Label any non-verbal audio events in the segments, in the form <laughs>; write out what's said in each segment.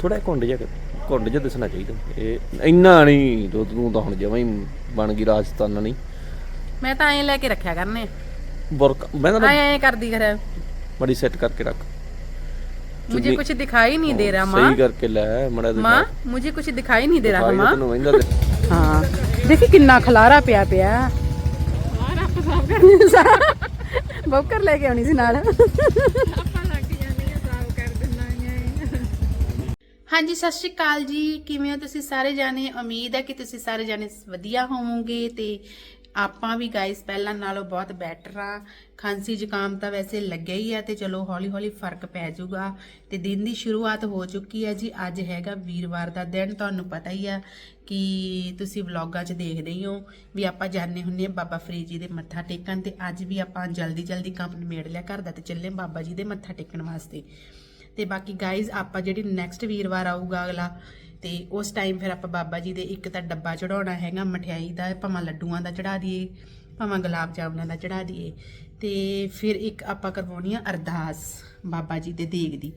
ਥੋੜਾ ਘੁੰਡ ਜਿਹਾ ਕਰ- ਘੁੰਡ ਜਿਹਾ ਦਿਸਣਾ ਚਾਹੀਦਾ ਇਹ ਇੰਨਾ ਨਹੀਂ ਤੂੰ ਤੂੰ ਤਾਂ ਹੁਣ ਜਮਾਂ ਹੀ ਬਣ ਗਈ ਰਾਜਸਥਾਨ ਨਹੀਂ ਮੈਂ ਤਾਂ ਐਂ ਲੈ ਕੇ ਰੱਖਿਆ ਕਰਨੇ ਬੁਰਕ ਮੈਂ ਤਾਂ ਐਂ ਐਂ ਕਰਦੀ ਕਰ ਬੜੀ ਸੈੱਟ ਕਰਕੇ ਰੱਖ मुझे चुन्नी- कुछ दिखाई नहीं दे रहा माँ ਸਹੀ ਕਰਕੇ ਲੈ ਮੜਾ ਦੇ माँ मुझे कुछ दिखाई नहीं दे रहा माँ ਤੈਨੂੰ ਵਹਿੰਦਾ ਤੇ ਹਾਂ ਦੇਖੀ ਕਿੰਨਾ ਖਲਾਰਾ ਪਿਆ ਪਿਆ ਬੌਕਰ ਲੈ ਕੇ ਆਉਣੀ ਸੀ ਨਾਲ ਹਾਂਜੀ, ਸਤਿ ਸ਼੍ਰੀ ਅਕਾਲ ਜੀ। ਕਿਵੇਂ ਹੋ ਤੁਸੀਂ ਸਾਰੇ ਜਾਣੇ? ਉਮੀਦ ਹੈ ਕਿ ਤੁਸੀਂ ਸਾਰੇ ਜਾਣੇ ਵਧੀਆ ਹੋਵੋਗੇ ਤੇ ਆਪਾਂ ਵੀ ਗਾਇਸ ਪਹਿਲਾਂ ਨਾਲੋਂ ਬਹੁਤ ਬੈਟਰ ਆ। ਖਾਂਸੀ ਜ਼ੁਕਾਮ ਤਾਂ ਵੈਸੇ ਲੱਗਿਆ ਹੀ ਆ ਤੇ ਚਲੋ ਹੌਲੀ ਹੌਲੀ ਫ਼ਰਕ ਪੈ ਜਾਊਗਾ ਤੇ ਦਿਨ ਦੀ ਸ਼ੁਰੂਆਤ ਹੋ ਚੁੱਕੀ ਹੈ ਜੀ। ਅੱਜ ਹੈਗਾ ਵੀਰਵਾਰ ਦਾ ਦਿਨ, ਤੁਹਾਨੂੰ ਪਤਾ ਹੀ ਆ ਕਿ ਤੁਸੀਂ ਵਲੌਗਾਂ 'ਚ ਦੇਖਦੇ ਹੀ ਹੋ ਵੀ ਆਪਾਂ ਜਾਣੇ ਹੁੰਨੇ ਆ ਬਾਬਾ ਫਰੀਦ ਜੀ ਦੇ ਮੱਥਾ ਟੇਕਣ ਤੇ ਅੱਜ ਵੀ ਆਪਾਂ ਜਲਦੀ ਜਲਦੀ ਕੰਮ ਨਿਬੇੜ ਲਿਆ ਘਰ ਦਾ ਤੇ ਚੱਲੇ ਬਾਬਾ ਜੀ ਦੇ ਮੱਥਾ ਟੇਕਣ ਵਾਸਤੇ। ਤੇ ਬਾਕੀ ਗਾਇਜ਼ ਆਪਾਂ ਜਿਹੜੀ ਨੈਕਸਟ ਵੀਰਵਾਰ ਆਊਗਾ ਅਗਲਾ, ਤੇ ਉਸ ਟਾਈਮ ਫਿਰ ਆਪਾਂ ਬਾਬਾ ਜੀ ਦੇ ਇੱਕ ਤਾਂ ਡੱਬਾ ਚੜਾਉਣਾ ਹੈਗਾ, ਮਠਿਆਈ ਦਾ, ਭਾਵੇਂ ਲੱਡੂਆਂ ਦਾ ਚੜਾ ਦਈਏ, ਭਾਵੇਂ ਗੁਲਾਬ ਜਾਮਨਾਂ ਦਾ ਚੜਾ ਦਈਏ, ਤੇ ਫਿਰ ਇੱਕ ਆਪਾਂ ਕਰਵਾਉਣੀ ਆ ਅਰਦਾਸ ਬਾਬਾ ਜੀ ਦੇ ਦੇਗ ਦੀ।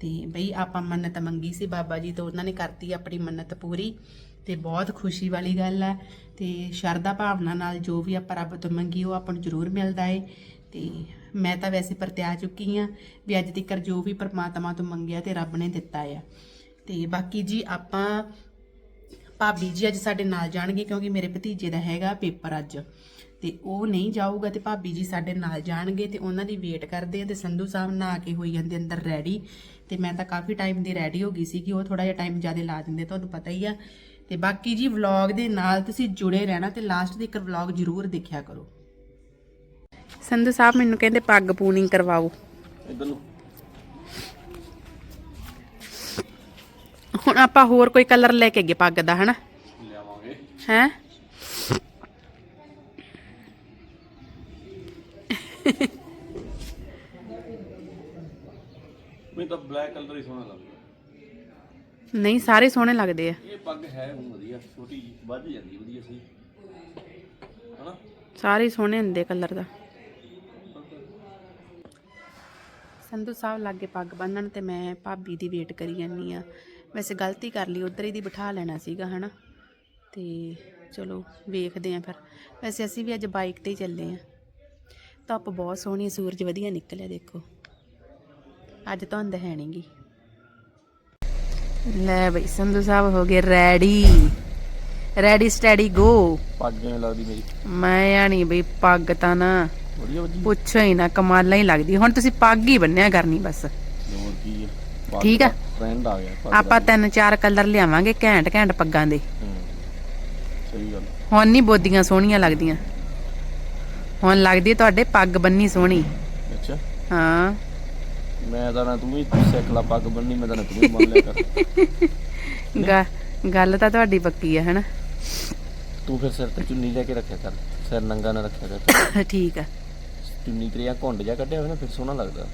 ਤੇ ਬਈ ਆਪਾਂ ਮੰਨਤ ਮੰਗੀ ਸੀ ਬਾਬਾ ਜੀ ਤੋਂ, ਉਹਨਾਂ ਨੇ ਕਰਤੀ ਆਪਣੀ ਮੰਨਤ ਪੂਰੀ, ਤੇ ਬਹੁਤ ਖੁਸ਼ੀ ਵਾਲੀ ਗੱਲ ਹੈ ਤੇ ਸ਼ਰਧਾ ਭਾਵਨਾ ਨਾਲ ਜੋ ਵੀ ਆਪਾਂ ਰੱਬ ਤੋਂ ਮੰਗੀ, ਉਹ ਆਪਾਂ ਨੂੰ ਜ਼ਰੂਰ ਮਿਲਦਾ ਏ, ਤੇ ਮੈਂ ਤਾਂ ਵੈਸੇ ਪਰਤਿਆ ਚੁੱਕੀ ਆ ਵੀ ਅੱਜ ਤੱਕ ਜੋ ਵੀ ਪਰਮਾਤਮਾ ਤੋਂ ਮੰਗਿਆ ਤੇ ਰੱਬ ਨੇ ਦਿੱਤਾ ਆ। ਤੇ ਬਾਕੀ ਜੀ ਆਪਾਂ, ਭਾਬੀ ਜੀ ਅੱਜ ਸਾਡੇ ਨਾਲ ਜਾਣਗੇ ਕਿਉਂਕਿ ਮੇਰੇ ਭਤੀਜੇ ਦਾ ਹੈਗਾ ਪੇਪਰ ਅੱਜ। ਤੇ ਉਹ ਨਹੀਂ ਜਾਊਗਾ ਤੇ ਭਾਬੀ ਜੀ ਸਾਡੇ ਨਾਲ ਜਾਣਗੇ ਤੇ ਉਹਨਾਂ ਦੀ ਵੇਟ ਕਰਦੇ ਆ ਤੇ ਸੰਧੂ ਸਾਹਿਬ ਨਹਾ ਕੇ ਹੋਈ ਜਾਂਦੇ ਅੰਦਰ ਰੈਡੀ। ਤੇ ਮੈਂ ਤਾਂ ਕਾਫੀ ਟਾਈਮ ਦੀ ਰੈਡੀ ਹੋ ਗਈ ਸੀ ਕਿ ਉਹ ਥੋੜਾ ਜਿਹਾ ਟਾਈਮ ਜ਼ਿਆਦਾ ਲਾ ਦਿੰਦੇ, ਤੁਹਾਨੂੰ ਪਤਾ ਹੀ ਆ। ਤੇ ਬਾਕੀ ਜੀ ਵਲੌਗ ਦੇ ਨਾਲ ਤੁਸੀਂ ਜੁੜੇ ਰਹਿਣਾ ਤੇ ਲਾਸਟ ਦੇ ਇੱਕ ਵਲੌਗ ਜ਼ਰੂਰ ਦੇਖਿਆ ਕਰੋ। ਸੰਧੂ ਸਾਹਿਬ ਮੈਨੂੰ ਕਹਿੰਦੇ ਪੱਗ ਪੂਣੀ ਕਰਵਾਓ। ਇਧਰ ਨੂੰ। ਹੁਣ ਆਪਾਂ ਹੋਰ ਕੋਈ ਕਲਰ ਲੈ ਕੇ ਅੱਗੇ ਪੱਗ ਦਾ ਹਨਾ? ਲਿਆਵਾਂਗੇ। ਹੈ? ਮੈਨੂੰ ਤਾਂ ਬਲੈਕ ਕਲਰ ਹੀ ਸੋਹਣਾ ਲੱਗਦਾ। ਨਹੀਂ ਸਾਰੇ ਸੋਹਣੇ ਲੱਗਦੇ ਆ। ਇਹ ਪੱਗ ਹੈ ਹੁਣ ਵਧੀਆ ਛੋਟੀ ਵੱਧ ਜਾਂਦੀ ਵਧੀਆ ਸਹੀ। ਹਨਾ? ਸਾਰੇ ਸੋਹਣੇ ਹੁੰਦੇ ਕਲਰ ਦਾ ਸੰਧੂ ਸਾਹਿਬ ਲਾਗੇ ਪੱਗ ਬੰਨਣ ਤੇ ਮੈਂ ਭਾਬੀ ਦੀ ਵੇਟ ਕਰੀ ਜਾਂਦੀ ਆ ਵੈਸੇ ਗਲਤੀ ਕਰ ਲਈ ਉਧਰ ਹੀ ਦੀ ਬਿਠਾ ਲੈਣਾ ਸੀਗਾ ਹਨਾ? ਤੇ ਚਲੋ ਵੇਖਦੇ ਆ ਫਿਰ। ਵੈਸੇ ਅਸੀਂ ਵੀ ਅੱਜ ਬਾਈਕ ਤੇ ਹੀ ਚੱਲੇ ਆ ਧੁੱਪ ਬਹੁਤ ਸੋਹਣੀ ਸੂਰਜ ਵਧੀਆ ਨਿਕਲਿਆ ਦੇਖੋ। ਅੱਜ ਧੁੰਦ ਹੈ ਨਹੀਂਗੀ ਲੈ ਬਈ ਸੰਧੂ ਸਾਹਿਬ ਹੋ ਗਏ ਰੈਡੀ। ਰੈਡੀ ਸਟੈਡੀ ਗੋ। ਪੱਗ ਕਿਵੇਂ ਲੱਗਦੀ ਮੇਰੀ? ਮੈਂ ਆਣੀ ਬਈ ਪੱਗ ਤਾਂ ਨਾ ਵਧੀਆ ਵਧੀਆ। ਪੁੱਛੋ ਹੀ ਨਾ ਕਮਾਲਾਂ ਹੀ ਲੱਗਦੀ। ਹੁਣ ਤੁਸੀਂ ਪੱਗ ਹੀ ਬੰਨਿਆ ਕਰਨੀ ਬਸ। ਹੋਰ ਕੀ ਹੈ ਠੀਕ ਆ? ਟ੍ਰੈਂਡ ਆ ਗਿਆ ਪੱਗ ਆਪਾਂ ਤਿੰਨ ਚਾਰ ਕਲਰ ਲਿਆਵਾਂਗੇ ਘੈਂਟ ਘੈਂਟ ਪੱਗਾਂ ਦੇ। ਹੂੰ। ਸਹੀ ਗੱਲ। ਹੁਣ ਨਹੀਂ ਬੋਦੀਆਂ ਸੋਹਣੀਆਂ ਲੱਗਦੀਆਂ। ਹੁਣ ਲੱਗਦੀ ਤੁਹਾਡੇ ਪੱਗ ਬੰਨੀ ਸੋਹਣੀ। ਅੱਛਾ। ਹਾਂ। ਮੈਂ ਤਾਂ ਨਾ ਤੂੰ ਵੀ ਸਿੱਖ ਲਾ ਪੱਗ ਬੰਨੀ ਮੈਂ ਤਾਂ ਨਾ ਤੂੰ ਵੀ ਮੰਨ ਲਿਆ ਕਰ। <laughs> ਗੱਲ ਤਾਂ ਤੁਹਾਡੀ ਪੱਕੀ ਹੈ ਹਨਾ? ਤੂੰ ਫਿਰ ਸਿਰ ਤੇ ਚੁੰਨੀ ਲੈ ਕੇ ਰੱਖਿਆ ਕਰ। ਸਿਰ ਨੰਗਾ ਨਾ ਰੱਖਿਆ ਕਰ। <laughs> ਠੀਕ ਆ। ਚੁੰਨੀ ਤੇ ਜਾਂ ਘੁੰਡ ਜਾ ਕੱਢਿਆ ਹੋਵੇ ਨਾ ਫਿਰ ਸੋਹਣਾ ਲੱਗਦਾ।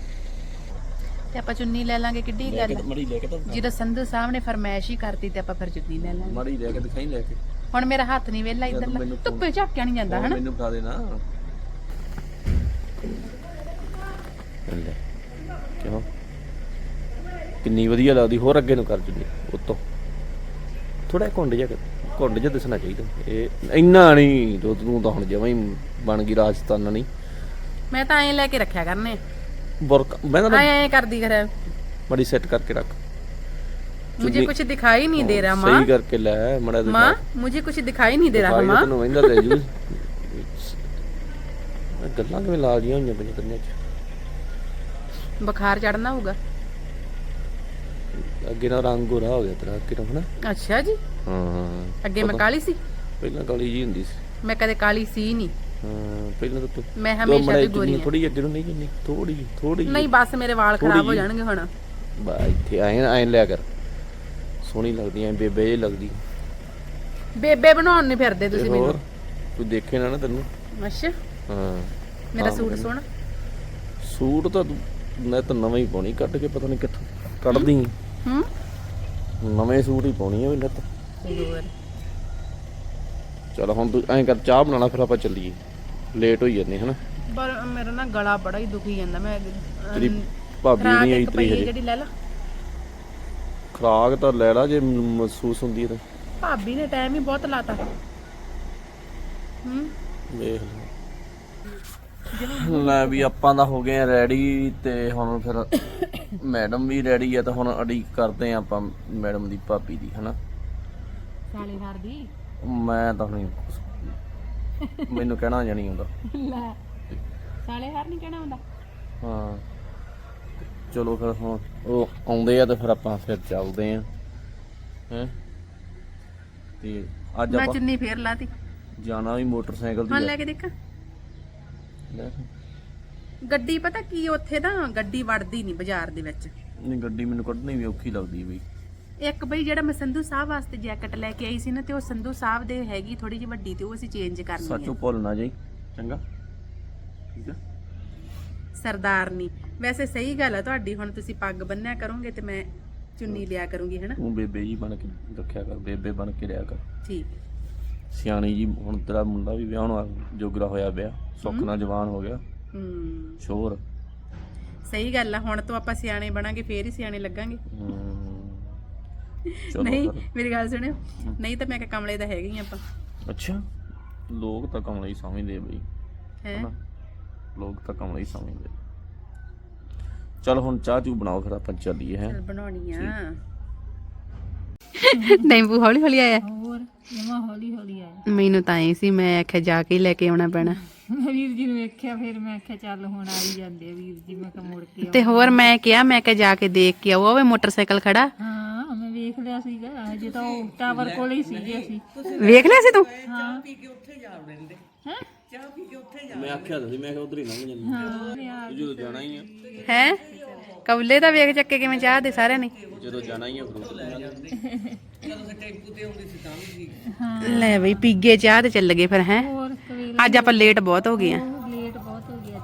ਤੇ ਆਪਾਂ ਚੁੰਨੀ ਲੈ ਲਾਂਗੇ ਕਿੱਡੀ ਲੈ ਗੱਲ ਕੇ ਮੜੀ ਲੈ ਕੇ ਤਾਂ ਜਦੋਂ ਸੰਧੂ ਸਾਹਿਬ ਨੇ ਫਰਮਾਇਸ਼ ਹੀ ਕਰਤੀ ਤੇ ਆਪਾਂ ਫਿਰ ਚੁੰਨੀ ਲੈ ਲਾਂਗੇ। ਮੜੀ ਲੈ ਕੇ ਦਿਖਾਈ ਲੈ ਕੇ। ਹੁਣ ਮੇਰਾ ਹੱਥ ਨਹੀਂ ਵੇਲਾ ਇੱਧਰ ਮੈਨੂੰ ਧੁੱਪੇ ਝਾਕਿਆ ਨਹੀਂ ਜਾਂਦਾ ਹੁਣ ਹਨਾ? ਮੈਨੂੰ ਬਤਾ ਦੇ ਨਾ ਲੈ ਕਿਉਂ? ਕਿੰਨੀ ਵਧੀਆ ਲੱਗਦੀ ਹੋਰ ਅੱਗੇ ਨੂੰ ਕਰ ਜੁਨੀ ਉਤੋਂ। ਥੋੜਾ ਘੁੰਡ ਜਿਹਾ ਕਰ- ਘੁੰਡ ਜਿਹਾ ਦਿਸਣਾ ਚਾਹੀਦਾ। ਇਹ ਇੰਨਾ ਨਹੀਂ ਤੂੰ ਤੂੰ ਤਾਂ ਹੁਣ ਜਮਾਂ ਹੀ ਬਣ ਗਈ ਰਾਜਸਥਾਨ ਨਹੀਂ। ਮੈਂ ਤਾਂ ਐਂ ਲੈ ਕੇ ਰੱਖਿਆ ਕਰਨੇ ਬੁਰਕ ਮੈਂ ਤਾਂ ਐਂ ਐਂ ਕਰਦੀ ਕਰ ਬੜੀ ਸੈੱਟ ਕਰਕੇ ਰੱਖ मुझे कुछ दिखाई नहीं दे रहा माँ ਸਹੀ ਕਰਕੇ ਲੈ ਮੜਾ ਦੇ माँ मुझे कुछ दिखाई नहीं दे रहा माँ ਤੈਨੂੰ ਵਹਿੰਦਾ ਤੇ ਜੂ ਗੱਲਾਂ ਕਿਵੇਂ ਲਾ ਦੀਆਂ ਹੋਈਆਂ ਪਈਆਂ ਕੰਨਾਂ 'ਚ बुखार चढ़ना होगा ਅੱਗੇ ਨਾਲ ਰੰਗ ਗੋਰਾ ਹੋ ਗਿਆ ਤੇਰਾ ਅੱਗੇ ਤੋਂ ਹਨਾ अच्छा जी ਹਾਂ ਹਾਂ ਅੱਗੇ ਮੈਂ ਕਾਲੀ ਸੀ ਪਹਿਲਾਂ ਕਾਲੀ ਜੀ ਹੁੰਦੀ ਸੀ ਮੈਂ ਕਦੇ ਕਾਲੀ ਸੀ ਨਹੀਂ ਹਾਂ ਪਹਿਲਾਂ ਤਾਂ ਤੂੰ ਮੈਂ ਹਮੇਸ਼ਾ ਤੋਂ ਗੋਰੀ ਹਾਂ। ਥੋੜੀ ਅੱਗੇ ਨੂੰ ਨਹੀਂ ਜਿੰਨੀ ਥੋੜੀ ਥੋੜੀ ਨਹੀਂ ਬਸ ਮੇਰੇ ਵਾਲ ਖਰਾਬ ਹੋ। ਜਾਣਗੇ ਹੁਣ। ਬਾ ਇੱਥੇ ਆਏ ਆਏ ਲਿਆ ਕਰ। ਸੋਹਣੀ ਲੱਗਦੀ ਐ ਬੇਬੇ ਜਿਹੀ ਲੱਗਦੀ। ਬੇਬੇ ਬਣਾਉਣ ਨਹੀਂ ਫਿਰਦੇ ਤੁਸੀਂ ਮੈਨੂੰ। ਤੂੰ ਦੇਖੇ ਨਾ ਨਾ ਤੈਨੂੰ। ਅੱਛਾ। ਹਾਂ ਮੇਰਾ ਸੂਟ ਸੋਹਣਾ। ਸੂਟ ਤਾਂ ਮੈਂ ਤਾਂ ਨਵਾਂ ਹੀ ਪਾਉਣੀ ਕੱਢ ਕੇ ਪਤਾ ਨਹੀਂ ਕਿੱਥੋਂ ਕੱਢਦੀ ਹੂੰ? ਨਵੇਂ ਸੂਟ ਹੀ ਪਾਉਣੀ ਆ ਮੈਨੂੰ ਤਾਂ ਹੋਰ। ਚਲ ਹੁਣ ਤੂੰ ਐਂ ਕਰ ਚਾਹ ਬਣਾ ਲਾ ਫਿਰ ਆਪਾਂ ਚੱਲੀਏ। ਲੇਟ ਹੋਈ ਜਾਂਦੇ ਹਨਾ? ਪਰ ਮੇਰਾ ਨਾ ਗਲਾ ਬੜਾ ਹੀ ਦੁਖੀ ਜਾਂਦਾ ਮੈਂ ਤੇਰੀ ਭਾਬੀ ਨਹੀਂ ਆਈ ਤੇਰੀ ਹਜੇ। ਜਿਹੜੀ ਲੈ ਲਾ। ਖਰਾਕ ਤਾਂ ਲੈ ਲਾ ਜੇ ਮਹਿਸੂਸ ਹੁੰਦੀ ਹੈ ਤਾਂ। ਭਾਬੀ ਨੇ ਟਾਈਮ ਹੀ ਬਹੁਤ ਲਾਤਾ। ਹੂੰ? ਵੇਖ ਲੈ। ਵੀ ਆਪਾਂ ਤਾਂ ਹੋ ਗਏ ਆ ਰੈਡੀ ਤੇ ਹੁਣ ਫਿਰ ਮੈਡਮ ਵੀ ਰੈਡੀ ਆ ਤਾਂ ਹੁਣ ਅਡੀਕ ਕਰਦੇ ਆ ਆਪਾਂ ਮੈਡਮ ਦੀ ਭਾਬੀ ਦੀ ਹਨਾ? ਸਾਲੇ ਦੀ। ਮੈਂ ਤਾਂ ਨਹੀਂ ਮੈਨੂੰ ਕਹਿਣਾ ਜਾਣੀ ਹੁੰਦਾ ਲੈ ਸਾਲੇ ਹਾਰ ਨਹੀਂ ਕਹਿਣਾ ਹੁੰਦਾ ਹਾਂ। ਚਲੋ ਫਿਰ ਹੁਣ ਉਹ ਆਉਂਦੇ ਆ ਤੇ ਫਿਰ ਆਪਾਂ ਫਿਰ ਚੱਲਦੇ ਆ। ਹੈ? ਤੇ ਅੱਜ ਮੈਂ ਆਪਾਂ ਚੁੰਨੀ ਫੇਰ ਲਾਤੀ। ਜਾਣਾ ਵੀ ਮੋਟਰਸਾਈਕਲ ਹੁਣ ਦੀ ਲੈ ਆ। ਕੇ ਦੇਖਾਂ। ਲੈ। ਗੱਡੀ ਪਤਾ ਕੀ ਉੱਥੇ ਨਾ ਗੱਡੀ ਵੜਦੀ ਨਹੀਂ ਬਾਜ਼ਾਰ ਦੇ ਵਿੱਚ। ਨਹੀਂ ਗੱਡੀ ਮੈਨੂੰ ਕੱਢਣੀ ਵੀ ਔਖੀ ਲੱਗਦੀ ਬਈ। ਇੱਕ ਬਈ ਜਿਹੜਾ ਮੈਂ ਸੰਧੂ ਸਾਹਿਬ ਵਾਸਤੇ ਜੈਕਟ ਲੈ ਕੇ ਆਈ ਸੀ ਨਾ ਤੇ ਉਹ ਸੰਧੂ ਸਾਹਿਬ ਦੇ ਹੈਗੀ ਥੋੜੀ ਜਿਹੀ ਵੱਡੀ ਤੇ ਉਹ ਅਸੀਂ ਚੇਂਜ ਕਰਨੀ ਸੱਚੋ ਹੈ ਭੁੱਲ ਨਾ ਜਾਈ। ਚੰਗਾ। ਠੀਕ ਆ। ਸਰਦਾਰਨੀ ਵੈਸੇ ਸਹੀ ਗੱਲ ਹੈ ਤੁਹਾਡੀ ਹੁਣ ਤੁਸੀਂ ਪੱਗ ਬੰਨਿਆ ਕਰੋਗੇ ਤੇ ਮੈਂ ਚੁੰਨੀ ਲਿਆ ਕਰੂੰਗੀ ਹੈਨਾ? ਤੂੰ ਬੇਬੇ ਜੀ ਬਣ ਕੇ ਰੱਖਿਆ ਕਰ ਬੇਬੇ ਬਣ ਕੇ ਰਿਹਾ ਕਰ। ਠੀਕ। ਸਿਆਣੀ ਜੀ ਹੁਣ ਤੇਰਾ ਮੁੰਡਾ ਵੀ ਵਿਆਹਣ ਵਾਲਾ ਜੋਗਰਾ ਹੋਇਆ ਪਿਆ ਸੁੱਖ ਨਾਲ ਜਵਾਨ ਹੋ ਗਿਆ। ਹੂੰ। ਸ਼ੋਰ। ਸਹੀ ਗੱਲ ਆ ਹੁਣ ਤੋਂ ਆਪਾਂ ਸਿਆਣੇ ਬਣਾਂਗੇ ਫੇਰ ਹੀ ਸਿਆਣੇ ਲੱਗਾਂਗੇ। ਹਮ, ਚਲੋ ਨਹੀਂ ਫਿਰ। ਮੇਰੀ ਗੱਲ ਸੁਣਿਓ। ਨਹੀਂ ਤਾਂ ਮੈਂ ਕਿ ਕਮਲੇ ਦਾ ਹੈਗੇ ਹੀ ਆਪਾਂ। ਅੱਛਾ ਲੋਕ ਤਾਂ ਕਮਲਾ ਹੀ ਸਮਝਦੇ ਆ ਬਈ। ਹੈ? ਹਨਾ? ਲੋਕ ਤਾਂ ਕਮਲਾ ਹੀ ਸਮਝਦੇ ਚਲ ਹੁਣ ਚਾਹ ਚੂ ਬਣਾਓ ਫਿਰ ਆਪਾਂ ਚੱਲੀਏ ਹੈ? ਬਣਾਉਣੀ ਆ। ਨਿੰਬੂ ਹੌਲੀ ਹੌਲੀ ਆਇਆ। ਹੋਰ ਜਮਾ ਹੌਲੀ ਹੌਲੀ ਆਇਆ। ਮੈਨੂੰ ਤਾਂ ਐ ਸੀ ਮੈਂ ਆਖਿਆ ਜਾ ਕੇ ਹੀ ਲੈ ਕੇ ਆਉਣਾ ਪੈਣਾ। ਮੈਂ ਵੀਰ ਜੀ ਨੂੰ ਵੇਖਿਆ ਫਿਰ ਮੈਂ ਆਖਿਆ ਚੱਲ ਹੁਣ ਆ ਹੀ ਜਾਂਦੇ ਆ ਵੀਰ ਜੀ ਮੈਂ ਕਿਹਾ ਮੁੜ ਕੇ ਤੇ ਹੋਰ ਮੈਂ ਕਿਹਾ ਮੈਂ ਕਿਹਾ ਜਾ ਕੇ ਦੇਖ ਕੇ ਆਓ ਉਹ ਵੇ ਮੋਟਰਸਾਈਕਲ ਖੜਾ। ਹਾਂ। ਵੇਖ ਲਿਆ ਸੀਗਾ ਹਜੇ ਤਾਂ ਉਹ ਟਾਵਰ ਕੋਲ ਹੀ ਸੀਗੇ ਅਸੀਂ। ਵੇਖ ਲਿਆ ਸੀ ਤੂੰ? ਹਾਂ। ਮੈਂ ਆਖਿਆ ਤਾਂ ਸੀ ਮੈਂ ਕਿਹਾ ਉਧਰ ਹੀ ਲੰਘ ਜਾਂਦੇ। ਹਾਂ ਜਦੋਂ ਜਾਣਾ ਹੀ ਆ। ਹੈ? ਕਬਲੇ ਦਾ ਵੇਖ ਚੱਕੇ ਕਿਵੇਂ ਚਾਹ ਦੇ ਸਾਰਿਆਂ ਨੇ। ਜਦੋਂ ਜਾਣਾ ਹੀ ਆ ਫਿਰ ਉਧਰ ਲੰਘਾਂਗੇ ਲੈ ਬਈ ਪੀਗੇ ਚਾਹ ਤੇ ਚੱਲ ਗਏ ਫਿਰ ਹੈ? ਅੱਜ ਆਪਾਂ ਲੇਟ ਬਹੁਤ ਹੋ ਗਏ ਆ। ਲੇਟ ਬਹੁਤ ਹੋ ਅੱਜ ਤਾਂ।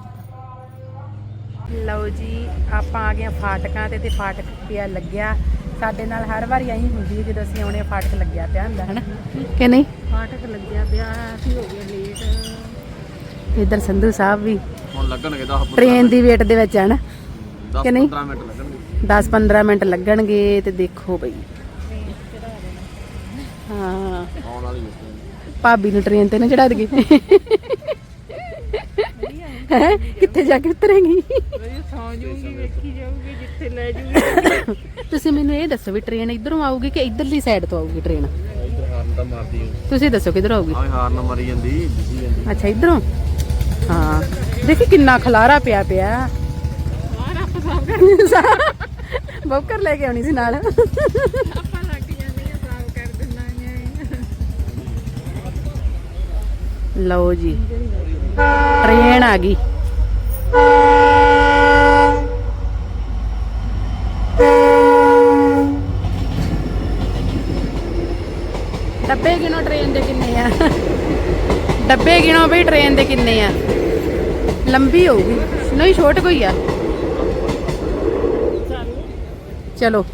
ਲਓ ਜੀ ਆਪਾਂ ਆ ਗਏ ਫਾਟਕਾਂ ਤੇ ਤੇ ਫਾਟਕ ਪਿਆ ਲੱਗਿਆ। ਸਾਡੇ ਨਾਲ ਹਰ ਵਾਰੀ ਐਂ ਹੁੰਦੀ ਹੈ ਜਦੋਂ ਅਸੀਂ ਆਉਣੇ ਫਾਟਕ ਲੱਗਿਆ ਪਿਆ ਹੁੰਦਾ ਹਨਾ? ਕਿ ਨਹੀਂ? ਫਾਟਕ ਲੱਗਿਆ ਪਿਆ ਅਸੀਂ ਹੋ ਗਏ ਲੇਟ ਇੱਧਰ ਸੰਧੂ ਸਾਹਿਬ ਵੀ ਹੁਣ ਲੱਗਣਗੇ 10 ਟ੍ਰੇਨ ਦੀ ਵੇਟ ਦੇ ਵਿੱਚ ਹਨ? 10 ਕਿ ਨਹੀਂ? 15 ਮਿੰਟ ਲੱਗਣਗੇ। 10-15 ਮਿੰਟ ਲੱਗਣਗੇ ਤੇ ਦੇਖੋ ਬਈ। ਹਾਂ। ਆਉਣ ਵਾਲੀ ਹੈ ਭਾਬੀ ਨੂੰ ਟ੍ਰੇਨ ਤੇ ਨਾ ਚੜਾ ਹੈਂ? ਕਿੱਥੇ ਜਾ ਕੇ ਉਤਰੇਂਗੀ? ਸੌ ਜੂਗੀ ਵੇਖੀ ਜਾਊਗੀ ਜਿੱਥੇ ਲੈ ਜੂਗੀ ਤੁਸੀਂ ਮੈਨੂੰ ਇਹ ਦੱਸੋ ਵੀ ਟ੍ਰੇਨ ਇਧਰੋਂ ਆਊਗੀ ਕਿ ਇਧਰਲੀ ਸਾਈਡ ਤੋਂ ਆਊਗੀ ਟ੍ਰੇਨ ਇੱਧਰ ਹਾਰਨ ਤਾਂ ਮਾਰਦੀ ਹੈ ਤੁਸੀਂ ਦੱਸੋ ਕਿਧਰੋਂ ਆਊਗੀ? ਆਵੇਂ ਹਾਰਨ ਮਰੀ ਜਾਂਦੀ ਦਿਸੀ ਜਾਂਦੀ। ਅੱਛਾ ਇਧਰੋਂ? ਹਾਂ। ਦੇਖੀ ਕਿੰਨਾ ਖਲਾਰਾ ਪਿਆ ਪਿਆ। ਬੌਕਰ ਲੈ ਕੇ ਆਉਣੀ ਸੀ ਨਾਲ। ਆਪਾਂ ਲੱਗ ਜਾਂਦੇ ਆ ਸਾਫ਼ ਕਰ ਦਿੰਦਾ ਲਓ ਜੀ ਟ੍ਰੇਨ ਆ ਗਈ। ਡੱਬੇ ਗਿਣੋ ਟ੍ਰੇਨ ਦੇ ਕਿੰਨੇ ਆ? ਡੱਬੇ ਗਿਣੋ ਬਈ ਟ੍ਰੇਨ ਦੇ ਕਿੰਨੇ ਆ? ਲੰਬੀ ਹੋਊਗੀ। ਨਹੀਂ, ਛੋਟ ਕੋਈ ਆ। ਚਲੋ।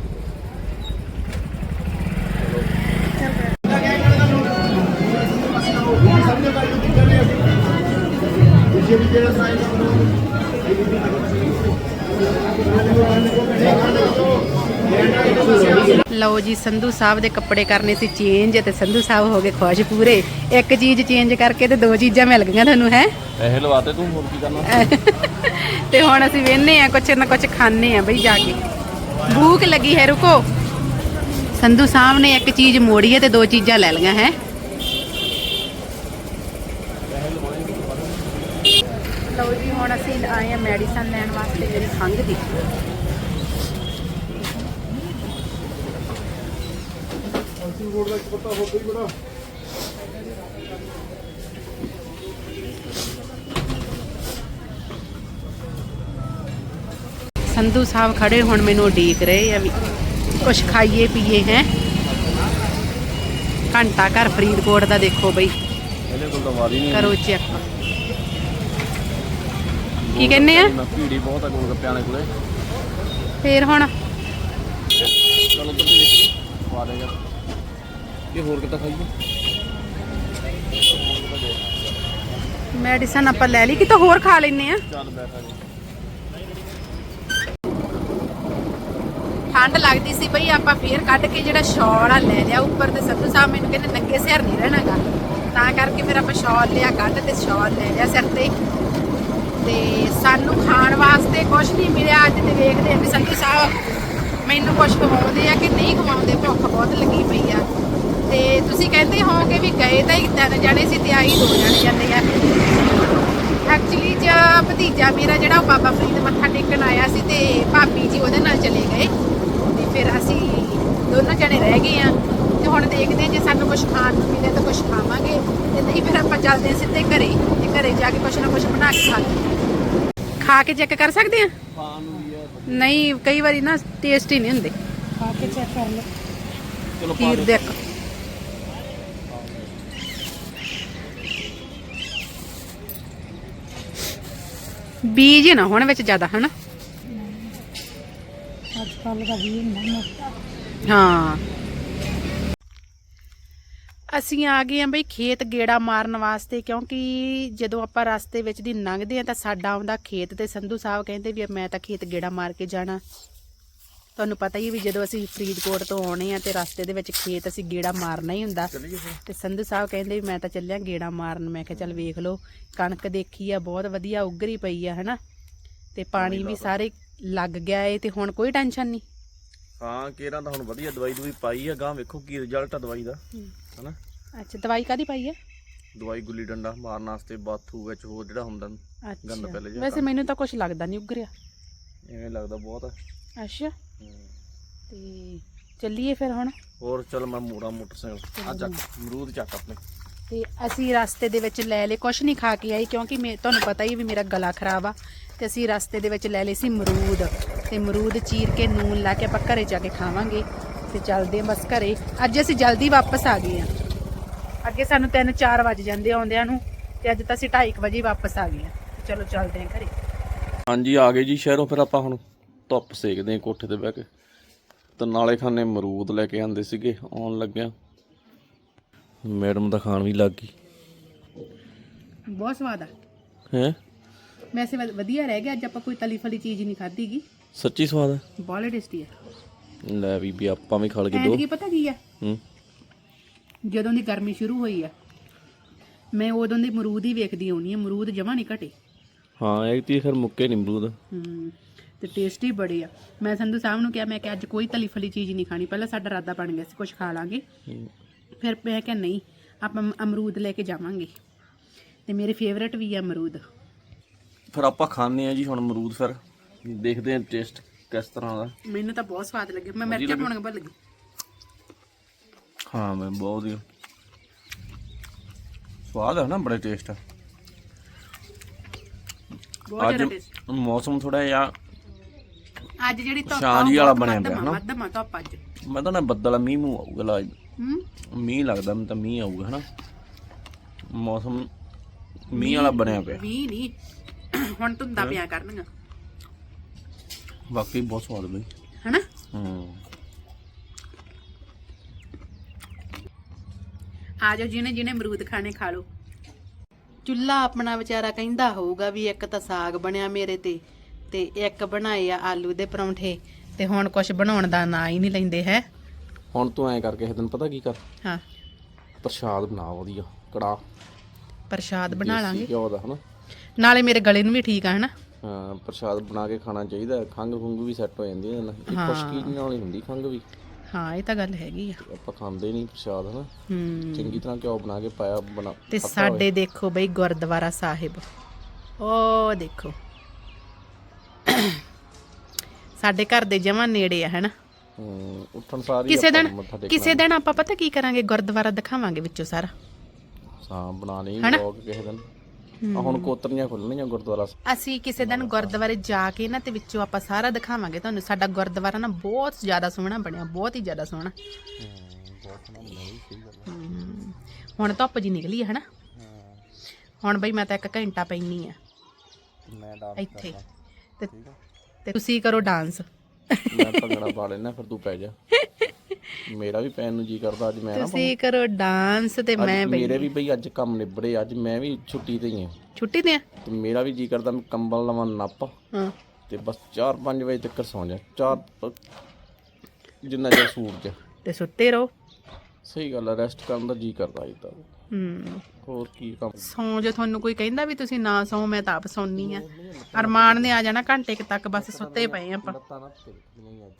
ਜੀ ਸੰਧੂ ਸਾਹਿਬ ਦੇ ਕੱਪੜੇ ਕਰਨੇ ਸੀ ਚੇਂਜ ਤੇ ਸੰਧੂ ਸਾਹਿਬ ਹੋ ਗਏ ਖੁਸ਼ ਪੂਰੇ। ਇੱਕ ਚੀਜ਼ ਚੇਂਜ ਕਰਕੇ ਤੇ ਦੋ ਚੀਜ਼ਾਂ ਮਿਲ ਗਈਆਂ ਤੁਹਾਨੂੰ ਹੈ? ਪੈਸੇ ਲਵਾਤੇ ਤੂੰ ਹੋਰ ਕੀ ਕਰਨਾ? <laughs> ਤੇ ਹੁਣ ਅਸੀਂ ਵੇਹਨੇ ਆ ਕੁਛ ਨਾ ਕੁਛ ਖਾਣੇ ਆ ਬਈ ਜਾ ਕੇ। ਭੂਖ ਲੱਗੀ ਹੈ ਰੁਕੋ। ਸੰਧੂ ਸਾਹਿਬ ਨੇ ਇੱਕ ਚੀਜ਼ ਮੋੜੀ ਹੈ ਤੇ ਦੋ ਚੀਜ਼ਾਂ ਲੈ ਲਈਆਂ ਹੈ? ਲਓ ਜੀ ਹੁਣ ਅਸੀਂ ਆਏ ਆ ਮੈਡੀਸਨ ਲੈਣ ਵਾਸਤੇ ਮੇਰੀ ਖੰਘ ਦੀ। ਸੰਧੂ ਸਾਹਿਬ ਖੜੇ ਹੁਣ ਮੈਨੂੰ ਉਡੀਕ ਰਹੇ ਆ ਵੀ ਕੁਛ ਖਾਈਏ ਪੀਏ ਹੈ। ਘੰਟਾ ਘਰ ਫਰੀਦਕੋਟ ਦਾ ਦੇਖੋ ਬਈ। ਇਹਦੇ ਕੋਲ ਤਾਂ ਵਾਰੀ ਨਹੀਂ ਕਰੋ ਚੈੱਕ। ਕੀ ਕਹਿੰਦੇ ਆ? ਭੀੜੀ ਬਹੁਤ ਆ ਕੋਲ ਗੱਪਿਆਂ ਦੇ ਕੋਲੇ। ਫੇਰ ਹੁਣ? ਚਲ ਉੱਧਰ ਵੀ ਦੇਖੀਏ। ਖਵਾ ਦੇਗਾ ਇਹ ਹੋਰ ਕਿੱਦਾਂ ਖਾਈਏ? ਮੈਡੀਸਨ ਆਪਾਂ ਲੈ ਲਈ ਕਿਤੋਂ ਹੋਰ ਖਾ ਲੈਨੇ ਆ ਚੱਲ ਬੈਠਾ ਜੀ ਠੰਡ ਲੱਗਦੀ ਸੀ ਬਈ ਆਪਾਂ ਫੇਰ ਕੱਢ ਕੇ ਜਿਹੜਾ ਸ਼ਾਲ ਆ ਲੈ ਲਿਆ ਉੱਪਰ ਤੇ ਸੰਧੂ ਸਾਹਿਬ ਮੈਨੂੰ ਕਹਿੰਦੇ ਨੰਗੇ ਸਿਰ ਨਹੀਂ ਰਹਿਣਾਗਾ। ਤਾਂ ਕਰਕੇ ਫਿਰ ਆਪਾਂ ਸ਼ਾਲ ਲਿਆ ਕੱਢ ਤੇ ਸ਼ਾਲ ਲੈ ਲਿਆ ਸਿਰ ਤੇ। ਤੇ ਸਾਨੂੰ ਖਾਣ ਵਾਸਤੇ ਕੁਝ ਨਹੀਂ ਮਿਲਿਆ ਅੱਜ ਤੇ ਵੇਖਦੇ ਆ ਵੀ ਸੰਧੂ ਸਾਹਿਬ ਮੈਨੂੰ ਕੁਝ ਖਵਾਉਂਦੇ ਆ ਕਿ ਨਹੀਂ ਖਵਾਉਂਦੇ ਭੁੱਖ ਬਹੁਤ ਲੱਗੀ ਪਈ ਆ। ਤੇ ਤੁਸੀਂ ਕਹਿੰਦੇ ਹੋਵੋਗੇ ਵੀ ਗਏ ਤਾਂ ਹੀ ਤਿੰਨ ਜਾਣੇ ਸੀ ਤੇ ਆਈ ਦੋ ਜਾਣੇ ਜਾਂਦੇ ਆ। ਐਕਚੁਅਲੀ ਚ ਭਤੀਜਾ ਮੇਰਾ ਜਿਹੜਾ ਬਾਬਾ ਫਰੀਦ ਮੱਥਾ ਟੇਕਣ ਆਇਆ ਸੀ ਤੇ ਭਾਬੀ ਜੀ ਉਹਦੇ ਨਾਲ ਚਲੇ ਗਏ। ਤੇ ਫਿਰ ਅਸੀਂ ਦੋਨੋਂ ਜਣੇ ਰਹਿ ਗਏ ਆ। ਤੇ ਹੁਣ ਦੇਖਦੇ ਹਾਂ ਜੇ ਸਾਨੂੰ ਕੁਝ ਖਾਣ ਨੂੰ ਮਿਲੇ ਤਾਂ ਕੁਝ ਖਾਵਾਂਗੇ। ਤੇ ਨਹੀਂ ਫਿਰ ਆਪਾਂ ਚੱਲਦੇ ਹਾਂ ਸਿੱਧੇ ਘਰੇ। ਤੇ ਘਰੇ ਜਾ ਕੇ ਕੁਝ ਨਾ ਕੁਝ ਬਣਾ ਕੇ ਖਾ ਲਾਂਗੇ ਖਾ ਕੇ ਚੈੱਕ ਕਰ ਸਕਦੇ ਆ ਆ ਨਹੀਂ ਕਈ ਵਾਰੀ ਨਾ ਟੇਸਟੀ ਨਹੀਂ ਹੁੰਦੇ। ਖਾ ਕੇ ਚੈੱਕ ਕਰ ਲਓ। ਚਲੋ ਪਾ ਖੀਰ ਬੀਜ ਨਾ ਹੁਣ ਵਿੱਚ ਜ਼ਿਆਦਾ ਹਨਾ? ਅੱਜ ਕੱਲ ਦਾ ਵੀ ਹੁੰਦਾ ਮੋਟਾ ਹਾਂ। ਅਸੀਂ ਆ ਗਏ ਆਂ ਬਈ ਖੇਤ ਗੇੜਾ ਮਾਰਨ ਵਾਸਤੇ ਕਿਉਂਕਿ ਜਦੋਂ ਆਪਾਂ ਰਸਤੇ ਵਿੱਚ ਦੀ ਲੰਘਦੇ ਆ ਤਾਂ ਸਾਡਾ ਆਉਂਦਾ ਖੇਤ ਤੇ ਸੰਧੂ ਸਾਹਿਬ ਕਹਿੰਦੇ ਵੀ ਮੈਂ ਤਾਂ ਖੇਤ ਗੇੜਾ ਮਾਰ ਕੇ ਜਾਣਾ। ਤੁਹਾਨੂੰ ਪਤਾ ਹੀ ਵੀ ਜਦੋਂ ਅਸੀਂ ਫਰੀਦਕੋਟ ਤੋਂ ਆਉਣੇ ਆ ਤੇ ਰਸਤੇ ਦੇ ਵਿੱਚ ਖੇਤ ਅਸੀਂ ਗੇੜਾ ਮਾਰਨਾ ਹੀ ਹੁੰਦਾ। ਤੇ ਸੰਧੂ ਸਾਹਿਬ ਕਹਿੰਦੇ ਵੀ ਮੈਂ ਤਾਂ ਚੱਲਿਆ ਗੇੜਾ ਮਾਰਨ ਮੈਂ ਕਿਹਾ ਚੱਲ ਵੇਖ ਲਓ ਕਣਕ ਦੇਖੀ ਆ ਬਹੁਤ ਵਧੀਆ ਉਗਰੀ ਪਈ ਆ ਹਨਾ? ਤੇ ਪਾਣੀ ਵੀ ਸਾਰੇ ਲੱਗ ਗਿਆ ਏ ਤੇ ਹੁਣ ਕੋਈ ਟੈਨਸ਼ਨ ਨਹੀਂ। ਹਾਂ ਕੇਰਾਂ ਤਾਂ ਹੁਣ ਵਧੀਆ ਦਵਾਈ ਦਵਾਈ ਪਾਈ ਆ ਗਾਂ ਵੇਖੋ ਕੀ ਰਿਜ਼ਲਟ ਆ ਦਵਾਈ ਦਾ ਹਨਾ? ਅੱਛਾ ਦਵਾਈ ਕਾਦੀ ਪਾਈ ਹੈ ਦਵਾਈ ਗੁੱਲੀ ਡੰਡਾ ਮਾਰਨ ਵਾਸਤੇ ਬਾਥੂ ਵਿੱਚ ਹੋਰ ਜਿਹੜਾ ਹੁੰਦਾ ਗੰਦ ਪਹਿਲੇ ਜਿਹਾ ਵੈਸੇ ਮੈਨੂੰ ਤਾਂ ਕੁਝ ਲੱਗਦਾ ਨਹੀਂ ਉਗਰਿਆ। ਐਵੇਂ ਲੱਗਦਾ ਬਹੁਤ। ਆ ਅੱਛਾ। ਤੇ ਚੱਲੀਏ ਫਿਰ ਹੁਣ? ਹੋਰ ਚੱਲ ਮੈਂ ਮੋੜਾ ਮੋਟਰਸਾਈਕਲ। ਆ ਚੱਕ ਅਮਰੂਦ ਚੱਕ ਆਪਣੇ। ਤੇ ਅਸੀਂ ਰਸਤੇ ਦੇ ਵਿੱਚ ਲੈ ਲਏ ਕੁਝ ਨਹੀਂ ਖਾ ਕੇ ਆਈ ਕਿਉਂਕਿ ਮੈਂ ਤੁਹਾਨੂੰ ਪਤਾ ਹੀ ਵੀ ਮੇਰਾ ਗਲਾ ਖਰਾਬ ਆ। ਤੇ ਅਸੀਂ ਰਸਤੇ ਦੇ ਵਿੱਚ ਲੈ ਲਏ ਸੀ ਮਰੂਦ ਤੇ ਅਮਰੂਦ ਚੀਰ ਕੇ ਨੂਨ ਲਾ ਕੇ ਆਪਾਂ ਘਰੇ ਜਾ ਕੇ ਖਾਵਾਂਗੇ ਤੇ ਚੱਲਦੇ ਹਾਂ ਬਸ ਘਰੇ। ਅੱਜ ਅਸੀਂ ਜਲਦੀ ਵਾਪਸ ਆ ਗਏ ਆ ਅੱਗੇ ਸਾਨੂੰ 3-4 ਵਜ ਜਾਂਦੇ ਆਉਂਦਿਆਂ ਨੂੰ ਤੇ ਅੱਜ ਤਾਂ ਅਸੀਂ 2:30 ਵਜੇ ਵਾਪਸ ਆ ਗਏ ਆ ਚਲੋ ਚੱਲਦੇ ਹਾਂ ਘਰੇ। ਹਾਂਜੀ ਆ ਗਏ ਜੀ ਸ਼ਹਿਰੋਂ ਫਿਰ ਆਪਾਂ ਹੁਣ। ਧੁੱਪ ਸੇਕਦੇ ਹਾਂ ਕੋਠੇ ਤੇ ਬਹਿ ਕੇ। ਤੇ ਨਾਲੇ ਖਾਨੇ ਅਮਰੂਦ ਲੈ ਕੇ ਆਂਦੇ ਸੀਗੇ ਆਉਣ ਲੱਗਿਆ। ਮੈਡਮ ਦਾ ਖਾਣ ਵੀ ਲੱਗ ਗਈ। ਬਹੁਤ ਸਵਾਦ ਆ। ਹੈ? ਵੈਸੇ ਵਧ- ਵਧੀਆ ਰਹਿ ਗਿਆ ਅੱਜ ਆਪਾਂ ਕੋਈ ਤਲੀ ਫਲੀ ਚੀਜ਼ ਨਹੀਂ ਖਾਧੀਗੀ ਸੱਚੀ ਸਵਾਦ ਹੈ ਬਹੁਤ ਟੇਸਟੀ ਆ। ਲੈ ਵੀ ਆਪਾਂ ਵੀ ਖਾ ਲਗੇ ਦੋ। ਐਂਡ ਕੀ ਪਤਾ ਕੀ ਆ? ਹੂੰ। ਜਦੋਂ ਦੀ ਗਰਮੀ ਸ਼ੁਰੂ ਹੋਈ ਆ ਮੈਂ ਉਦੋਂ ਦੀ ਮਰੂਦ ਹੀ ਵੇਖਦੀ ਆਉਣੀ ਆ ਮਰੂਦ ਜਮਾ ਨਹੀਂ ਘਟੇ। ਹਾਂ ਇਹ ਤੀ ਫਿਰ ਮੁੱਕੇ ਨਹੀਂ ਅਮਰੂਦ ਹੂੰ। ਤੇ ਟੇਸਟੀ ਬੜੇ ਆ। ਮੈਂ ਸੰਧੂ ਸਾਹਿਬ ਨੂੰ ਕਿਹਾ ਮੈਂ ਕਿ ਅੱਜ ਕੋਈ ਤਲੀ ਫਲੀ ਚੀਜ਼ ਨਹੀਂ ਖਾਣੀ ਪਹਿਲਾਂ ਸਾਡਾ ਇਰਾਦਾ ਬਣ ਗਿਆ ਸੀ ਕੁਝ ਖਾ ਲਾਂਗੇ। ਫਿਰ ਮੈਂ ਕਿਹਾ ਨਹੀਂ ਆਪਾਂ ਅਮਰੂਦ ਲੈ ਕੇ ਜਾਵਾਂਗੇ। ਤੇ ਮੇਰੇ ਫੇਵਰਟ ਵੀ ਆ ਅਮਰੂਦ। ਫਿਰ ਆਪਾਂ ਖਾਣੇ ਆ ਜੀ ਹੁਣ ਅਮਰੂਦ ਫਿਰ। ਦੇਖਦੇ ਆ ਟੇਸਟ ਕਿਸ ਤਰ੍ਹਾਂ ਦਾ। ਮੈਨੂੰ ਤਾਂ ਬਹੁਤ ਸਵਾਦ ਲੱਗੇ ਮੈਂ ਮਿਰਚਾਂ ਪਾਉਣ ਬੱਲ ਲੱਗੀ ਹਾਂ ਮੈਂ ਬਹੁਤ ਹੀ। ਸਵਾਦ ਹੈ ਨਾ ਬੜਾ ਟੇਸਟ ਬਹੁਤ ਅੱਜ ਜ਼ਿਆਦਾ ਟੇਸਟ ਮੌਸਮ ਥੋੜਾ ਜਿਹਾ ਅੱਜ ਜਿਹੜੀ ਧੁੱਪ ਸ਼ਾਮ ਜਿਹੀ ਵਾਲਾ ਬਣਿਆ ਪਿਆ ਹਨਾ? ਮੱਧਮਾ ਧੁੱਪ ਅੱਜ। ਮੈਂ ਤਾਂ ਨਾ ਬੱਦਲ ਮੀਂਹ ਮੂੰਹ ਆਊਗਾ ਲਾ ਹੂੰ? ਮੀਂਹ ਲੱਗਦਾ ਮੈਨੂੰ ਤਾਂ ਮੀਂਹ ਆਊਗਾ ਹਨਾ? ਮੌਸਮ ਮੀਂਹ ਵਾਲਾ ਬਣਿਆ ਪਿਆ। ਵੀ ਨਹੀਂ ਹੁਣ ਧੁੰਦਾ ਪਿਆ ਕਰਨਗਾ ਵਾਕਈ ਬਹੁਤ ਸਵਾਦ ਬਈ ਹਨਾ? ਹੂੰ। ਆ ਜਾਓ ਜਿਹਨੇ ਜਿਹਨੇ ਅਮਰੂਦ ਖਾਣੇ ਖਾ ਲਓ। ਚੁੱਲਾ ਆਪਣਾ ਵਿਚਾਰਾ ਕਹਿੰਦਾ ਹੋਊਗਾ ਵੀ ਇੱਕ ਤਾਂ ਸਾਗ ਬਣਿਆ ਮੇਰੇ ਤੇ। ਤੇ ਇੱਕ ਬਣਾਏ ਆ ਆਲੂ ਦੇ ਪਰੌਂਠੇ ਤੇ ਹੁਣ ਕੁਝ ਬਣਾਉਣ ਦਾ ਨਾਂ ਹੀ ਨਹੀਂ ਲੈਂਦੇ ਹੈ? ਹੁਣ ਤੂੰ ਐਂ ਕਰਕੇ ਤੈਨੂੰ ਪਤਾ ਕੀ ਕਰ? ਹਾਂ। ਪ੍ਰਸ਼ਾਦ ਬਣਾ ਵਧੀਆ ਕੜਾ ਪ੍ਰਸ਼ਾਦ ਬਣਾ ਲਾਂਗੇ। ਘਿਓ ਦਾ ਹਨਾ? ਨਾਲੇ ਮੇਰੇ ਗਲੇ ਨੂੰ ਵੀ ਠੀਕ ਆ ਹਨਾ? ਹਾਂ ਪ੍ਰਸ਼ਾਦ ਬਣਾ ਕੇ ਖਾਣਾ ਚਾਹੀਦਾ ਖੰਘ ਖੁੰਘ ਵੀ ਸੈੱਟ ਹੋ ਜਾਂਦੀ ਹੈ। ਨਾ। ਖੁਸ਼ਕੀ ਨਾਲ ਹੀ ਹੁੰਦੀ ਖੰਘ ਵੀ। ਹਾਂ ਇਹ ਤਾਂ ਗੱਲ ਹੈਗੀ ਆ। ਆਪਾਂ ਖਾਂਦੇ ਨਹੀਂ ਪ੍ਰਸ਼ਾਦ ਹਨਾ? ਹੂੰ। ਚੰਗੀ ਤਰ੍ਹਾਂ ਘਿਓ ਬਣਾ ਕੇ ਪਾਇਆ ਬਣਾ ਤੇ। ਸਾਡੇ ਦੇਖੋ ਬਈ ਗੁਰਦੁਆਰਾ ਸਾਹਿਬ। ਉਹ ਦੇਖੋ। ਸਾਡੇ ਘਰ ਦੇ ਜਮਾਂ ਨੇੜੇ ਆ ਹਨਾ? ਹੂੰ, ਉੱਠਣ ਸਾਰੀ ਕਿਸੇ ਦਿਨ ਮੱਥਾ ਟੇਕਣਾ ਕਿਸੇ ਦਿਨ ਆਪਾਂ ਪਤਾ ਕੀ ਕਰਾਂਗੇ? ਗੁਰਦੁਆਰਾ ਦਿਖਾਵਾਂਗੇ ਵਿੱਚੋਂ ਸਾਰਾ। ਹਾਂ ਬਣਾ ਲਈ? ਵਲੌਗ ਕਿਸੇ ਦਿਨ। ਆ ਹੁਣ ਕੋਤਰੀਆਂ ਖੁੱਲਣੀਆਂ ਗੁਰਦੁਆਰਾ ਸਾਹਿਬ। ਅਸੀਂ ਕਿਸੇ ਦਿਨ ਗੁਰਦੁਆਰੇ ਜਾ ਕੇ ਨਾ ਤੇ ਵਿੱਚੋਂ ਆਪਾਂ ਸਾਰਾ ਦਿਖਾਵਾਂਗੇ ਤੁਹਾਨੂੰ। ਸਾਡਾ ਗੁਰਦੁਆਰਾ ਨਾ ਬਹੁਤ ਜ਼ਿਆਦਾ ਸੋਹਣਾ ਬਣਿਆ ਬਹੁਤ ਹੀ ਜ਼ਿਆਦਾ ਸੋਹਣਾ। ਹਮ, ਹੁਣ ਧੁੱਪ ਜੀ ਨਿਕਲੀ ਹੈ ਹਨਾ? ਹੁਣ ਬਈ ਮੈਂ ਤਾਂ ਇੱਕ ਘੰਟਾ ਪੈਣੀ ਆ। ਮੈਂ ਇੱਥੇ। ਤੇ ਤੇ ਤੁਸੀਂ ਕਰੋ ਡਾਂਸ। ਮੈਂ ਭੰਗੜਾ ਪਾ ਲੈਣਾ ਫਿਰ ਤੂੰ ਪੈ ਜਾ। ਮੇਰਾ ਵੀ ਪੈਣ ਨੂੰ ਜੀ ਕਰਦਾ ਅੱਜ ਮੈਂ ਨਾ ਤੁਸੀਂ ਕਰੋ ਡਾਂਸ ਤੇ ਮੈਂ ਬਈ ਮੇਰੇ ਵੀ ਬਈ ਅੱਜ ਕੰਮ ਨਿਬੜੇ ਅੱਜ ਮੈਂ ਵੀ ਛੁੱਟੀ ਤੇ ਹੀ ਹਾਂ ਛੁੱਟੀ ਤੇ ਆ? ਤੇ ਮੇਰਾ ਵੀ ਜੀ ਕਰਦਾ ਮੈਂ ਕੰਬਲ ਲਵਾਂ ਨੱਪ। ਹਾਂ। ਤੇ ਬਸ 4-5 ਵਜੇ ਤੱਕ ਸੌਂ ਜਾ। 4 ਜਿੰਨਾ ਸੂਟ 'ਚ ਤੇ ਸੁੱਤੇ ਰਹੋ। ਸਹੀ ਗੱਲ ਆ ਰੈਸਟ ਕਰਨ ਦਾ ਜੀ ਕਰਦਾ ਜੀ ਤਾਂ। ਹੂੰ। ਹੋਰ ਕੀ ਕੰਮ? ਸੌਂ ਜੇ ਤੁਹਾਨੂੰ ਕੋਈ ਕਹਿੰਦਾ ਵੀ ਤੁਸੀਂ ਨਾ ਸੌਂ ਮੈਂ ਤਾਂ ਆਪ ਸੌਂਨੀ ਆ ਅਰਮਾਨ ਨੇ ਆ ਜਾਣਾ ਘੰਟੇ ਕੁ ਤੱਕ ਬਸ ਸੁੱਤੇ ਪਏ ਆਪਾਂ। ਲੱਤਾਂ ਨਾ ਤਿਲਕਦੀਆਂ ਹੀ ਅੱਜ।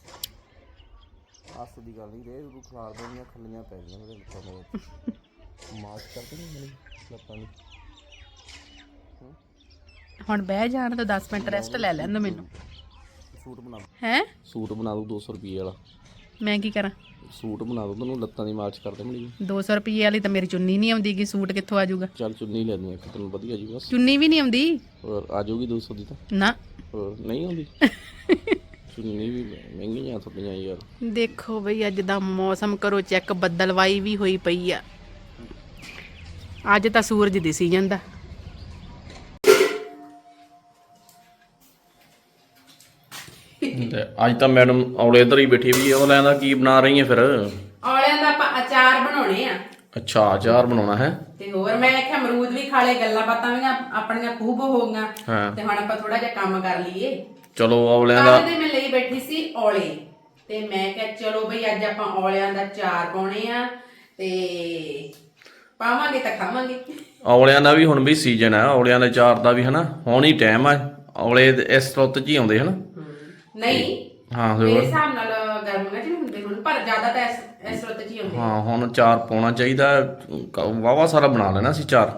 ਆਸ ਦੀ ਗੱਲ ਨਹੀਂ ਰੇ ਉਹ ਖਲਾਰ ਦੇਣੀਆਂ ਖੱਲੀਆਂ ਪੈ ਗਈਆਂ ਮੇਰੇ ਲੱਤਾਂ ਦੇ ਵਿੱਚ ਮਾਸ ਕਰਦੇ ਨਹੀਂ ਮੇਰੀ ਲੱਤਾਂ ਦੀ ਹੁਣ ਬਹਿ ਜਾਣ ਤਾਂ 10 ਮਿੰਟ ਰੈਸਟ ਲੈ ਲੈਣ ਦੋ ਮੈਨੂੰ। ਸੂਟ ਬਣਾ। ਹੈ? ਸੂਟ ਬਣਾ ਦੂੰ 200 ਰੁਪਏ ਵਾਲਾ। ਮੈਂ ਕੀ ਕਰਾਂ? ਸੂਟ ਬਣਾ ਦੂੰ ਤੈਨੂੰ ਲੱਤਾਂ ਦੀ ਮਾਲਿਸ਼ ਕਰ ਦੇ ਮੜੀ 200 ਰੁਪਏ ਵਾਲੀ ਤਾਂ ਮੇਰੀ ਚੁੰਨੀ ਨਹੀਂ ਆਉਂਦੀ ਗੀ ਸੂਟ ਕਿੱਥੋਂ ਆ ਜਾਊਗਾ? ਚੱਲ ਚੁੰਨੀ ਲੈ ਦੂੰ ਇੱਕ ਤੈਨੂੰ ਵਧੀਆ ਜੀ ਬਸ। ਚੁੰਨੀ ਵੀ ਨਹੀਂ ਆਉਂਦੀ? ਹੋਰ ਆ ਜਾਊਗੀ 200 ਦੀ ਤਾਂ। ਨਾ। ਹੋਰ ਨਹੀਂ ਆਉਂਦੀ? <laughs> ਚੁੰਨੀ ਵੀ ਮਹਿੰਗੀਆਂ ਥੋੜੀਆਂ ਯਾਰ। ਦੇਖੋ ਬਈ ਅੱਜ ਦਾ ਮੌਸਮ ਕਰੋ ਚੈੱਕ ਬੱਦਲਵਾਈ ਵੀ ਹੋਈ ਪਈ ਆ। ਅੱਜ ਤਾਂ ਸੂਰਜ ਦਿਸੀ ਜਾਂਦਾ। ਅੱਜ ਤਾਂ ਮੈਡਮ ਔਲੇ ਇਧਰ ਹੀ ਬੈਠੀ ਵੀ ਉਹ ਲੈਂਦਾ ਕੀ ਬਣਾ ਰਹੀ ਹੈ ਫਿਰ? ਔਲਿਆਂ ਦਾ ਆਪਾਂ ਅਚਾਰ ਬਣਾਉਣੇ ਆ। ਅੱਛਾ ਅਚਾਰ ਬਣਾਉਣਾ ਹੈ। ਤੇ ਹੋਰ ਮੈਂ ਆਖਿਆ ਅਮਰੂਦ ਵੀ ਖਾ ਲਏ ਗੱਲਾਂ ਬਾਤਾਂ ਵੀ ਆਪਣੀਆਂ ਖੂਬ ਹੋ ਗਈਆਂ। ਤੇ ਹੁਣ ਆਪਾਂ ਥੋੜਾ ਜਿਹਾ ਕੰਮ ਕਰ ਲਈਏ। ਚਲੋ ਔਲਿਆਂ ਦਾ ਦੇ ਮੈਂ ਲਈ ਬੈਠੀ ਸੀ ਔਲੇ। ਤੇ ਮੈਂ ਕਿਹਾ ਚਲੋ ਬਈ ਅੱਜ ਆਪਾਂ ਔਲਿਆਂ ਦਾ ਚਾਰ ਪਾਉਣੇ ਆ। ਤੇ ਪਾਵਾਂਗੇ ਤਾਂ ਖਾਵਾਂਗੇ। ਔਲਿਆਂ ਦਾ ਵੀ ਹੁਣ ਵੀ ਸੀਜ਼ਨ ਹੈ ਔਲਿਆਂ ਦੇ ਅਚਾਰ ਦਾ ਵੀ ਹਨਾ ਹੁਣ ਹੀ ਟਾਈਮ ਆ। ਔਲੇ ਇਸ ਰੁੱਤ 'ਚ ਹੀ ਆਉਂਦੇ ਹਨਾ। ਨਹੀਂ ਹਾਂ ਮੇਰੇ ਹਿਸਾਬ ਨਾਲ ਗਰਮੀਆਂ 'ਚ ਵੀ ਹੁੰਦੇ ਹੁਣ ਪਰ ਜ਼ਿਆਦਾ ਤਾਂ ਇਸ ਇਸ ਰੁੱਤ 'ਚ ਹੀ ਹੁੰਦੇ ਹਾਂ ਹੁਣ ਅਚਾਰ ਪਾਉਣਾ ਚਾਹੀਦਾ ਵਾਵਾ ਸਾਰਾ ਬਣਾ ਲੈਣਾ ਸੀ ਚਾਰ।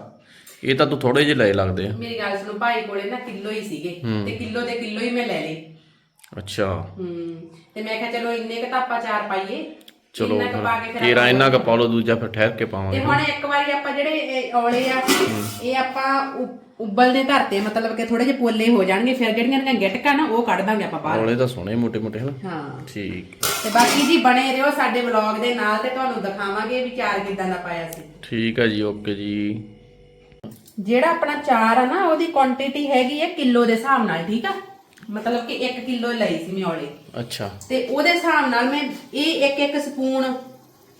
ਇਹ ਤਾਂ ਤੂੰ ਥੋੜੇ ਜਿਹੇ ਲਏ ਲੱਗਦੇ ਆ। ਮੇਰੀ ਗੱਲ ਸੁਣੋ ਭਾਈ ਕੋਲੇ ਨਾ ਕਿਲੋ ਹੀ ਸੀਗੇ ਤੇ ਕਿਲੋ ਦੇ ਕਿਲੋ ਹੀ ਮੈਂ ਲੈ ਲਏ। ਅੱਛਾ। ਹੂੰ ਤੇ ਮੈਂ ਕਿਹਾ ਚਲੋ ਇੰਨੇ ਕ ਤਾਂ ਆਪਾਂ ਚਾਰ ਪਾਈਏ। ਚਲੋ ਇੰਨਾ ਕੁ ਪਾ ਕੇ ਫਿਰ ਤੇਰਾ ਇੰਨਾ ਕੁ ਪਾ ਲਓ ਦੂਜਾ ਫਿਰ ਠਹਿਰ ਕੇ ਤੇ ਪਾਵਾਂਗੇ ਹੁਣ ਇੱਕ ਵਾਰੀ ਆਪਾਂ ਜਿਹੜੇ ਇਹ ਔਲੇ ਆ ਇਹ ਆਪਾਂ ਉ- ਉਬਲਦੇ ਧਰਤੇ ਮਤਲਬ ਕਿ ਥੋੜੇ ਜਿਹੇ ਪੋਲੇ ਹੋ ਜਾਣਗੇ ਫਿਰ ਜਿਹੜੀਆਂ ਇਹਨਾਂ ਗਿਟਕਾਂ ਨਾ ਉਹ ਕੱਢ ਦਾਂਗੇ ਆਪਾਂ ਬਾਹਰ। ਔਲੇ ਤਾਂ ਸੋਹਣੇ ਮੋਟੇ ਮੋਟੇ ਹਨਾ? ਹਾਂ। ਠੀਕ। ਤੇ ਬਾਕੀ ਜੀ ਬਣੇ ਰਹੋ ਸਾਡੇ ਵਲੌਗ ਦੇ ਨਾਲ ਤੇ ਤੁਹਾਨੂੰ ਦਿਖਾਵਾਂਗੇ ਵੀ ਚਾਰ ਕਿਦਾਂ ਦਾ ਪਾਇਆ ਸੀ। ਠੀਕ ਹੈ ਜੀ ਓਕੇ ਜੀ। ਜਿਹੜਾ ਆਪਣਾ ਚਾਰ ਆ ਨਾ ਉਹਦੀ ਕੁਆਂਟੀਟੀ ਹੈਗੀ ਹੈ ਕਿਲੋ ਦੇ ਹਿਸਾਬ ਨਾਲ ਠੀਕ ਆ? ਮਤਲਬ ਕਿ 1 ਕਿਲੋ ਲਈ ਸੀ ਮੈਂ ਔਲੇ ਅੱਛਾ। ਤੇ ਉਹਦੇ ਹਿਸਾਬ ਨਾਲ ਮੈਂ ਇਹ ਇੱਕ ਇੱਕ ਸਪੂਨ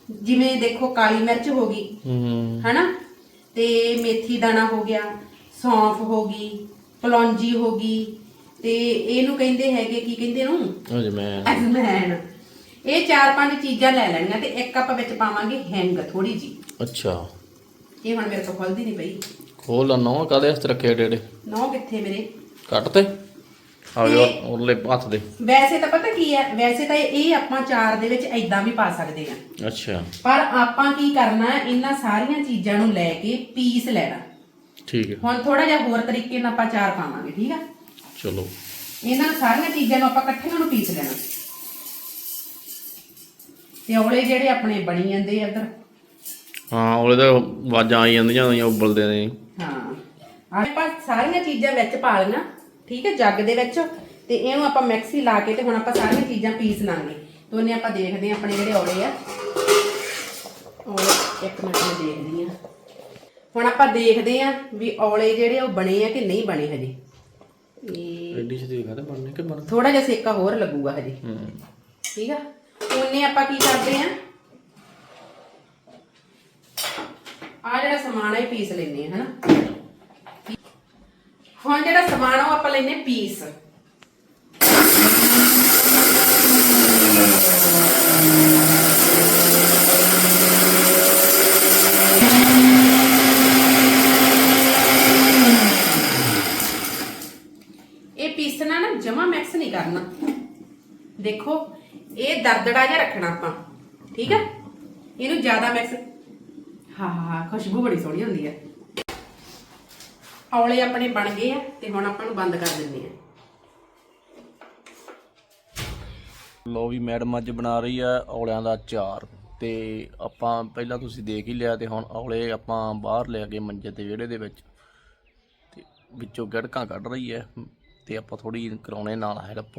ਜਿਵੇਂ ਦੇਖੋ ਕਾਲੀ ਮਿਰਚ ਹੋ ਗਈ ਹੂੰ। ਹਨਾ? ਤੇ ਮੇਥੀ ਦਾਣਾ ਹੋ ਗਿਆ ਸੌਂਫ ਹੋ ਗਈ ਪਲੌਂਜੀ ਹੋ ਗਈ ਤੇ ਇਹਨੂੰ ਕਹਿੰਦੇ ਹੈਗੇ ਕੀ ਕਹਿੰਦੇ ਨੂੰ? ਅਜਮੈਨ ਇਹ ਚਾਰ ਪੰਜ ਚੀਜ਼ਾਂ ਲੈ ਲੈਣੀਆਂ ਤੇ ਇੱਕ ਆਪਾਂ ਵਿੱਚ ਪਾਵਾਂਗੇ ਹਿੰਗ ਥੋੜੀ ਜੀ ਅੱਛਾ। ਇਹ ਹੁਣ ਮੇਰੇ ਤੋਂ ਖੁੱਲਦੀ ਨਹੀਂ ਪਈ। ਖੋਲ ਲਾ ਨੌ ਕਾਦੇ ਵਾਸਤੇ ਰੱਖੇ ਡੇੜੇ ਨੌ ਕਿੱਥੇ ਮੇਰੇ? ਕੱਟ ਤੇ। ਆ ਜੋ ਉਹਲੇ ਹੱਥ ਦੇ। ਵੈਸੇ ਤਾਂ ਪਤਾ ਕੀ ਹੈ ਵੈਸੇ ਤਾਂ ਇਹ ਆਪਾਂ ਚਾਰ ਦੇ ਵਿੱਚ ਐਦਾਂ ਵੀ ਪਾ ਸਕਦੇ ਆ ਅੱਛਾ। ਪਰ ਆਪਾਂ ਕੀ ਕਰਨਾ ਇਹਨਾਂ ਸਾਰੀਆਂ ਚੀਜ਼ਾਂ ਨੂੰ ਲੈ ਕੇ ਪੀਸ ਲੈਣਾ। ਠੀਕ ਹੈ। ਹੁਣ ਥੋੜਾ ਜਿਹਾ ਹੋਰ ਤਰੀਕੇ ਨਾਲ ਆਪਾਂ ਚਾਰ ਪਾਵਾਂਗੇ ਠੀਕ ਆ? ਚਲੋ। ਇਹਨਾਂ ਸਾਰੀਆਂ ਚੀਜ਼ਾਂ ਨੂੰ ਆਪਾਂ ਇਕੱਠੀਆਂ ਨੂੰ ਪੀਸ ਲੈਣਾ। ਤੇ ਔਲੇ ਜਿਹੜੇ ਆਪਣੇ ਬਣੀ ਜਾਂਦੇ ਆ ਇੱਧਰ। ਹਾਂ ਉਹਲੇ ਤਾਂ ਆਵਾਜ਼ਾਂ ਆਈ ਜਾਂਦੀਆਂ ਹੁੰਦੀਆਂ ਉਬਲਦੇ ਨੇ। ਹਾਂ। ਆਪਾਂ ਸਾਰੀਆਂ ਚੀਜ਼ਾਂ ਵਿੱਚ ਪਾ ਲਈਆਂ ਠੀਕ ਹੈ ਜੱਗ ਦੇ ਵਿੱਚ। ਤੇ ਇਹਨੂੰ ਆਪਾਂ ਮਿਕਸੀ ਲਾ ਕੇ ਤੇ ਹੁਣ ਆਪਾਂ ਸਾਰੀਆਂ ਚੀਜ਼ਾਂ ਪੀਸ ਲਾਂਗੇ। ਉਹਨੇ ਆਪਾਂ ਦੇਖਦੇ ਹਾਂ ਆਪਣੇ ਜਿਹੜੇ ਔਲੇ ਆ। ਔਲੇ ਇੱਕ ਮਿੰਟ ਮੈਂ ਦੇਖਦੀ ਆ ਹੁਣ ਆਪਾਂ ਦੇਖਦੇ ਆ ਵੀ ਔਲੇ ਜਿਹੜੇ ਉਹ ਬਣੇ ਆ ਕਿ ਨਹੀਂ ਬਣੇ ਹਜੇ। ਇਹ ਐਡੀ ਚ ਦੇਖਾ ਤੇ ਬਣਨੇ ਕਿ ਬਣ ਥੋੜਾ ਜਿਹਾ ਸੇਕਾ ਹੋਰ ਲੱਗੂਗਾ ਹਜੇ। ਹੂੰ। ਠੀਕ ਆ? ਉਹਨੇ ਆਪਾਂ ਕੀ ਕਰਦੇ ਆ? ਆ ਜਿਹੜਾ ਸਮਾਨ ਇਹ ਪੀਸ ਲੈਨੇ ਆ ਹਨਾ? ਹੁਣ ਜਿਹੜਾ ਸਮਾਨ ਆ ਉਹ ਆਪਾਂ ਲੈਨੇ ਪੀਸ ਇਹ ਪੀਸਣਾ ਨਾ ਜਮਾ ਮਿਕਸ ਨਹੀਂ ਕਰਨਾ। ਦੇਖੋ, ਇਹ ਦਰਦੜਾ ਜਿਹਾ ਰੱਖਣਾ ਆਪਾਂ, ਠੀਕ ਹੈ? ਇਹਨੂੰ ਜ਼ਿਆਦਾ ਮਿਕਸ ਹਾਂ ਹਾਂ ਖੁਸ਼ਬੂ ਬੜੀ ਸੋਹਣੀ ਹੁੰਦੀ ਹੈ। ਔਲੇ ਆਪਣੇ ਬਣ ਗਏ ਆ ਤੇ ਹੁਣ ਆਪਾਂ ਨੂੰ ਬੰਦ ਕਰ ਦਿੰਦੇ ਆ। ਲੋ ਵੀ ਮੈਡਮ ਅੱਜ ਬਣਾ ਰਹੀ ਆ ਔਲਿਆਂ ਦਾ ਚਾਰ ਤੇ ਆਪਾਂ ਪਹਿਲਾਂ ਤੁਸੀਂ ਦੇਖ ਹੀ ਲਿਆ ਤੇ ਹੁਣ ਔਲੇ ਆਪਾਂ ਬਾਹਰ ਲੈ ਕੇ ਮੰਜੇ ਤੇ ਵਿਹੜੇ ਦੇ ਵਿੱਚ ਤੇ ਵਿੱਚੋਂ ਗੜਕਾਂ ਕੱਢ ਰਹੀ ਹੈ। ਤੇ ਆਪਾਂ ਥੋੜੀ ਕਰਾਉਣੇ ਨਾਲ ਹੈਲਪ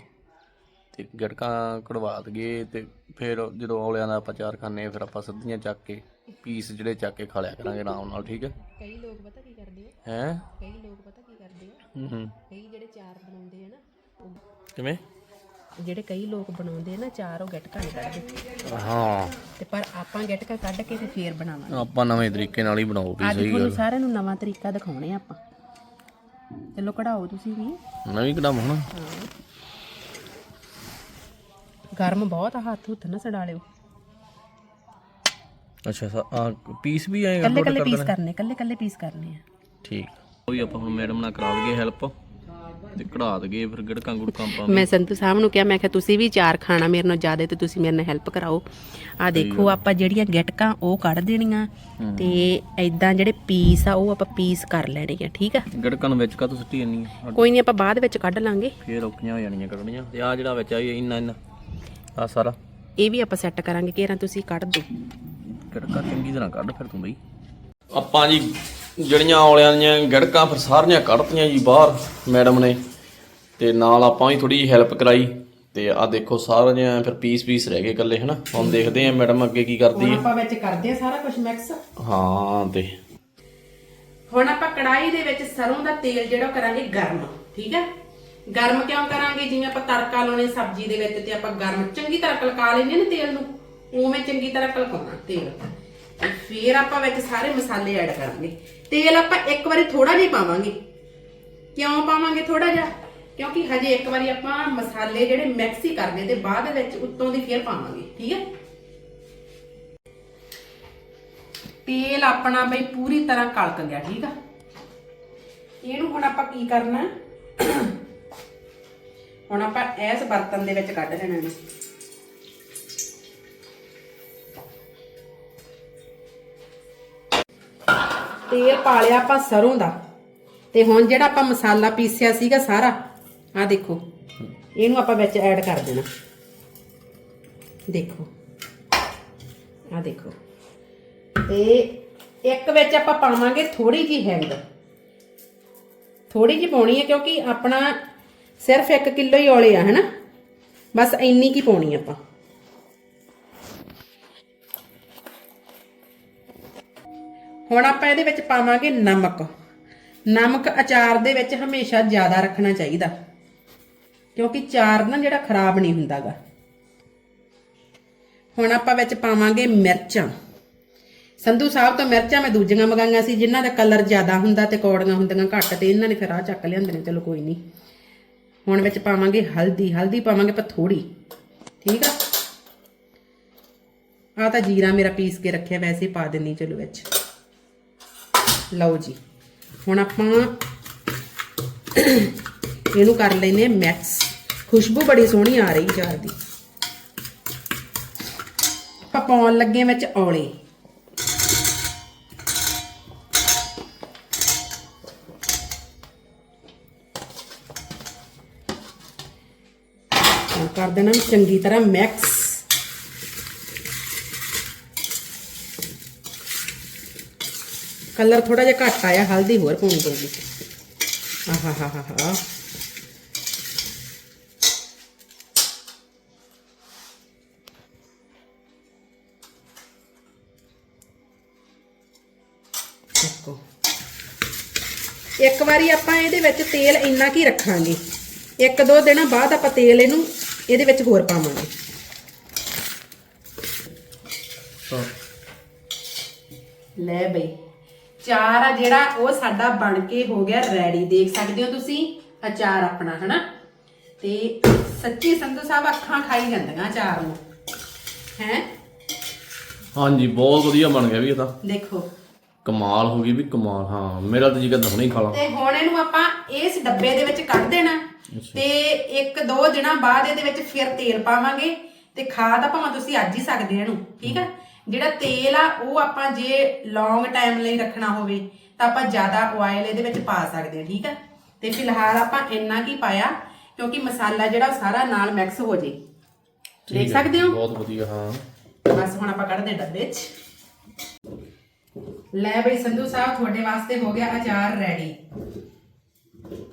ਤੇ ਗੜਕਾਂ ਕਢਵਾ ਦਈਏ ਤੇ ਫਿਰ ਜਦੋਂ ਔਲਿਆਂ ਦਾ ਆਪਾਂ ਅਚਾਰ ਖਾਣੇ ਫਿਰ ਆਪਾਂ ਸਿੱਧੀਆਂ ਚੱਕ ਕੇ ਪੀਸ ਜਿਹੜੇ ਚੱਕ ਕੇ ਖਾ ਲਿਆ ਕਰਾਂਗੇ ਆਰਾਮ ਨਾਲ ਠੀਕ ਹੈ? ਕਈ ਲੋਕ ਪਤਾ ਕੀ ਕਰਦੇ ਆ? ਹੈ? ਕਈ ਲੋਕ ਪਤਾ ਕੀ ਕਰਦੇ ਆ? ਹੂੰ ਹੂੰ। ਕਈ ਜਿਹੜੇ ਚਾਰ ਬਣਾਉਂਦੇ ਆ ਨਾ ਕਿਵੇਂ? ਜਿਹੜੇ ਕਈ ਲੋਕ ਬਣਾਉਂਦੇ ਆ ਨਾ ਚਾਰ ਉਹ ਗਟਕਾ ਨਹੀਂ ਕੱਢਦੇ। ਹਾਂ। ਤੇ ਪਰ ਆਪਾਂ ਗਟਕਾ ਕੱਢ ਕੇ ਤੇ ਫੇਰ ਬਣਾਵਾਂਗੇ। ਆਪਾਂ ਨਵੇਂ ਤਰੀਕੇ ਨਾਲ ਹੀ ਬਣਾਓ ਵੀ ਸਹੀ ਤੁਹਾਨੂੰ ਗੱਲ। ਸਾਰਿਆਂ ਨੂੰ ਨਵਾਂ ਤਰੀਕਾ ਦਿਖਾਉਣੇ ਆ ਆਪਾਂ। ਚਲੋ ਕਢਾਓ ਤੁਸੀਂ ਵੀ। ਨਵੀਂ ਕਦਮ ਹੁਣ। ਗਰਮ ਬਹੁਤ ਆ ਹੱਥ ਹੁੱਥ ਨਾ ਸੜਾਲਿਓ ਅੱਛਾ ਪੀਸ ਵੀ ਆਏਗਾ ਕੱਲੇ ਕੱਲੇ ਪੀਸ ਕਰਨੇ ਕੱਲੇ ਕੱਲੇ ਪੀਸ ਕਰਨੇ ਆ। ਠੀਕ। ਉਹ ਵੀ ਆਪਾਂ ਹੁਣ ਮੈਡਮ ਨਾਲ ਕਰਾ ਦਈਏ ਹੈਲਪ ਤੇ ਕਢਾ ਦਈਏ ਫਿਰ ਗੜਕਾਂ ਗੁੜਕਾਂ ਪਾ ਮੈਂ ਸੰਤੂ ਸਾਹਿਬ ਨੂੰ ਕਿਹਾ ਮੈਂ ਕਿਹਾ ਤੁਸੀਂ ਵੀ ਚਾਰ ਖਾਣਾ ਮੇਰੇ ਨਾਲ ਜ਼ਿਆਦਾ ਤੇ ਤੁਸੀਂ ਮੇਰੇ ਨਾਲ ਹੈਲਪ ਕਰਾਓ। ਆ ਦੇਖੋ ਆਪਾਂ ਜਿਹੜੀਆਂ ਗਿਟਕਾਂ ਉਹ ਕੱਢ ਦੇਣੀਆਂ ਤੇ ਐਦਾਂ ਜਿਹੜੇ ਪੀਸ ਆ ਉਹ ਆਪਾਂ ਪੀਸ ਕਰ ਲੈਣੇ ਆ ਠੀਕ ਆ? ਗੜਕਾਂ ਨੂੰ ਵਿੱਚ ਕਾ ਤੂੰ ਸੁੱਟੀ ਜਾਨੀ ਆ? ਕੋਈ ਨਹੀਂ ਆਪਾਂ ਬਾਅਦ ਵਿੱਚ ਕੱਢ ਲਾਂਗੇ। ਫੇਰ ਔਖੀਆਂ ਹੋ ਜਾਣੀਆਂ ਕੱਢਣੀਆਂ। ਤੇ ਆ ਜਿਹੜਾ ਵਿੱਚ ਆਈ ਇੰਨਾ ਇੰਨਾ ਆ ਸਾਰਾ। ਇਹ ਵੀ ਆਪਾਂ ਸੈੱਟ ਕਰਾਂਗੇ ਕਿਹੜਾ ਤੁਸੀਂ ਕੱਢ ਦਿਓ। ਗੜਕਾਂ ਚੰਗੀ ਤਰ੍ਹਾਂ ਕੱਢ ਫਿਰ ਤੂੰ ਬਈ। ਆਪਾਂ ਜੀ ਜਿਹੜੀਆਂ ਔਲਿਆਂ ਦੀਆਂ ਗੜਕਾਂ ਫਿਰ ਸਾਰੀਆਂ ਕੱਢਤੀਆਂ ਜੀ ਬਾਹਰ ਮੈਡਮ ਨੇ। ਤੇ ਨਾਲ ਆਪਾਂ ਵੀ ਥੋੜੀ ਹੈਲਪ ਕਰਾਈ। ਤੇ ਆ ਦੇਖੋ ਸਾਰੀਆਂ ਫਿਰ ਪੀਸ ਪੀਸ ਰਹਿ ਗਏ ਇਕੱਲੇ ਹਨਾ? ਹੁਣ ਦੇਖਦੇ ਆ ਮੈਡਮ ਅੱਗੇ ਕੀ ਕਰਦੀ ਹੈ। ਆਪਾਂ ਵਿੱਚ ਕਰਦੇ ਆ ਸਾਰਾ ਕੁਝ ਮਿਕਸ ਹਾਂ ਤੇ ਹੁਣ ਆਪਾਂ ਕੜਾਈ ਦੇ ਵਿੱਚ ਸਰੋਂ ਦਾ ਤੇਲ ਜਿਹੜਾ ਉਹ ਕਰਾਂਗੇ ਗਰਮ ਠੀਕ ਹੈ? ਗਰਮ ਕਿਉਂ ਕਰਾਂਗੇ? ਜਿਵੇਂ ਆਪਾਂ ਤੜਕਾ ਲਾਉਣੇ ਸਬਜ਼ੀ ਦੇ ਵਿੱਚ ਤੇ ਆਪਾਂ ਗਰਮ ਚੰਗੀ ਤਰ੍ਹਾਂ ਕਲਕਾ ਲੈਂਦੇ ਨੇ ਤੇਲ ਨੂੰ। ਉਵੇਂ ਚੰਗੀ ਤਰ੍ਹਾਂ ਕਲਕਾਉਣਾ ਤੇਲ। ਤੇ ਫਿਰ ਆਪਾਂ ਵਿੱਚ ਸਾਰੇ ਮਸਾਲੇ ਐਡ ਕਰਾਂਗੇ। ਤੇਲ ਆਪਾਂ ਇੱਕ ਵਾਰੀ ਥੋੜਾ ਜਿਹਾ ਪਾਵਾਂਗੇ। ਕਿਉਂ ਪਾਵਾਂਗੇ ਥੋੜਾ ਜਿਹਾ? ਕਿਉਂਕਿ ਹਜੇ ਇੱਕ ਵਾਰੀ ਆਪਾਂ ਮਸਾਲੇ ਜਿਹੜੇ ਮਿਕਸ ਹੀ ਕਰਨੇ ਤੇ ਬਾਅਦ ਵਿੱਚ ਉੱਤੋਂ ਦੀ ਫੇਰ ਪਾਵਾਂਗੇ, ਠੀਕ ਹੈ? ਤੇਲ ਆਪਣਾ ਬਈ ਪੂਰੀ ਤਰ੍ਹਾਂ ਕਲਕ ਗਿਆ, ਠੀਕ ਆ? ਇਹਨੂੰ ਹੁਣ ਆਪਾਂ ਕੀ ਕਰਨਾ? ਹੁਣ ਆਪਾਂ ਇਸ ਬਰਤਨ ਦੇ ਵਿੱਚ ਕੱਢ ਲੈਣਾ ਇਹਨੂੰ ਤੇਲ ਪਾ ਲਿਆ ਆਪਾਂ ਸਰੋਂ ਦਾ। ਤੇ ਹੁਣ ਜਿਹੜਾ ਆਪਾਂ ਮਸਾਲਾ ਪੀਸਿਆ ਸੀਗਾ ਸਾਰਾ ਆ ਦੇਖੋ, ਇਹਨੂੰ ਆਪਾਂ ਵਿੱਚ ਐਡ ਕਰ ਦੇਣਾ। ਦੇਖੋ ਆ ਦੇਖੋ। ਤੇ ਇੱਕ ਵਿੱਚ ਆਪਾਂ ਪਾਵਾਂਗੇ ਥੋੜੀ ਜੀ ਹਿੰਗ। ਥੋੜੀ ਜੀ ਪਾਉਣੀ ਹੈ ਕਿਉਂਕਿ ਆਪਣਾ ਸਿਰਫ 1 ਕਿਲੋ ਹੀ ਔਲੇ ਆ, ਹਨਾ? ਬਸ ਇੰਨੀ ਕੀ ਪਾਉਣੀ ਆਪਾਂ। ਹੁਣ ਆਪਾਂ ਇਹਦੇ ਵਿੱਚ ਪਾਵਾਂਗੇ ਨਮਕ। ਨਮਕ ਅਚਾਰ ਦੇ ਵਿੱਚ ਹਮੇਸ਼ਾ ਜ਼ਿਆਦਾ ਰੱਖਣਾ ਚਾਹੀਦਾ। ਕਿਉਂਕਿ ਚਾਰ ਨਾ ਜਿਹੜਾ ਖਰਾਬ ਨਹੀਂ ਹੁੰਦਾਗਾ। ਹੁਣ ਆਪਾਂ ਵਿੱਚ ਪਾਵਾਂਗੇ ਮਿਰਚਾਂ। ਸੰਧੂ ਸਾਹਿਬ ਤੋਂ ਮਿਰਚਾਂ ਮੈਂ ਦੂਜੀਆਂ ਮੰਗਾਈਆਂ ਸੀ, ਜਿਨ੍ਹਾਂ ਦਾ ਕਲਰ ਜ਼ਿਆਦਾ ਹੁੰਦਾ ਤੇ ਕੌੜੀਆਂ ਹੁੰਦੀਆਂ ਘੱਟ, ਤੇ ਇਹਨਾਂ ਨੇ ਫਿਰ ਆ ਚੱਕ ਲਿਆਂਦੇ ਨੇ, ਚਲੋ ਕੋਈ ਨਹੀਂ। ਹੁਣ ਵਿੱਚ ਪਾਵਾਂਗੇ ਹਲਦੀ ਹਲਦੀ ਪਾਵਾਂਗੇ ਪਰ ਥੋੜੀ ਠੀਕ ਆ? ਆ ਤਾਂ ਜੀਰਾ ਮੇਰਾ ਪੀਸ ਕੇ ਰੱਖਿਆ, ਵੈਸੇ ਪਾ ਦਿੰਨੀ ਚਲੋ ਵਿੱਚ। ਲਓ ਜੀ। ਹੁਣ ਆਪਾਂ ਇਹਨੂੰ ਕਰ ਲੈਨੇ ਮਿਕਸ ਖੁਸ਼ਬੂ ਬੜੀ ਸੋਹਣੀ ਆ ਰਹੀ ਚਾਰ ਦੀ। ਆਪਾਂ ਪਾਉਣ ਲੱਗੇ ਵਿੱਚ ਔਲੇ। ਕਰ ਦੇਣਾ ਚੰਗੀ ਤਰ੍ਹਾਂ ਮਿਕਸ ਕਲਰ ਥੋੜਾ ਜਿਹਾ ਘੱਟ ਆਇਆ, ਹਲਦੀ ਹੋਰ ਪਾਉਣੀ ਪਊਗੀ। ਆਹਾ ਹਾ ਹਾ ਹਾ ਦੇਖੋ ਇੱਕ ਵਾਰੀ ਆਪਾਂ ਇਹਦੇ ਵਿੱਚ ਤੇਲ ਇੰਨਾ ਕੀ ਰੱਖਾਂਗੇ? ਇੱਕ ਦੋ ਦਿਨਾਂ ਬਾਅਦ ਆਪਾਂ ਤੇਲ ਇਹਨੂੰ ਇਹਦੇ ਵਿੱਚ ਹੋਰ ਪਾਵਾਂਗੇ। ਲੈ ਬਈ। ਚਾਰ ਆ ਜਿਹੜਾ ਉਹ ਸਾਡਾ ਬਣ ਕੇ ਹੋ ਗਿਆ ਰੈਡੀ। ਦੇਖ ਸਕਦੇ ਹੋ ਤੁਸੀਂ? ਅਚਾਰ ਆਪਣਾ ਹਨਾ? ਤੇ ਸੱਚੀ ਸੰਧੂ ਸਾਹਿਬ ਅੱਖਾਂ ਖਾਈ ਜਾਂਦੀਆਂ ਅਚਾਰ ਨੂੰ। ਹੈ? ਹਾਂਜੀ ਬਹੁਤ ਵਧੀਆ ਬਣ ਗਿਆ ਵੀ ਇਹ ਤਾਂ। ਦੇਖੋ। ਕਮਾਲ ਹੋ ਗਈ ਵੀ ਕਮਾਲ ਹਾਂ ਮੇਰਾ ਤਾਂ ਜੀ ਕਹਿੰਦਾ ਹੁਣੇ ਹੀ ਖਾ ਲਾਂ। ਤੇ ਹੁਣ ਇਹਨੂੰ ਆਪਾਂ ਇਸ ਡੱਬੇ ਦੇ ਵਿੱਚ ਕੱਢ ਦੇਣਾ। ਤੇ ਇੱਕ ਦੋ ਦਿਨਾਂ ਬਾਅਦ ਇਹਦੇ ਵਿੱਚ ਫਿਰ ਤੇਲ ਪਾਵਾਂਗੇ। ਤੇ ਖਾ ਤਾਂ ਭਾਵੇਂ ਤੁਸੀਂ ਅੱਜ ਹੀ ਸਕਦੇ ਇਹਨੂੰ ਠੀਕ ਆ? ਜਿਹੜਾ ਤੇਲ ਆ ਉਹ ਆਪਾਂ ਜੇ ਲੌਂਗ ਟਾਈਮ ਲਈ ਰੱਖਣਾ ਹੋਵੇ ਤਾਂ ਆਪਾਂ ਜ਼ਿਆਦਾ ਆਇਲ ਇਹਦੇ ਵਿੱਚ ਪਾ ਸਕਦੇ ਹਾਂ ਠੀਕ ਆ? ਤੇ ਫਿਲਹਾਲ ਆਪਾਂ ਇੰਨਾ ਕੀ ਪਾਇਆ ਕਿਉਂਕਿ ਮਸਾਲਾ ਜਿਹੜਾ ਉਹ ਸਾਰਾ ਨਾਲ ਮਿਕਸ ਹੋ ਜੇ। ਦੇਖ ਸਕਦੇ ਹੋ? ਬਹੁਤ ਵਧੀਆ ਹਾਂ। ਬਸ ਹੁਣ ਆਪਾਂ ਕੱਢਦੇ ਡੱਬੇ 'ਚ। ਲੈ ਬਈ ਸੰਧੂ ਸਾਹਿਬ ਤੁਹਾਡੇ ਵਾਸਤੇ ਹੋ ਗਿਆ ਅਚਾਰ ਰੈਡੀ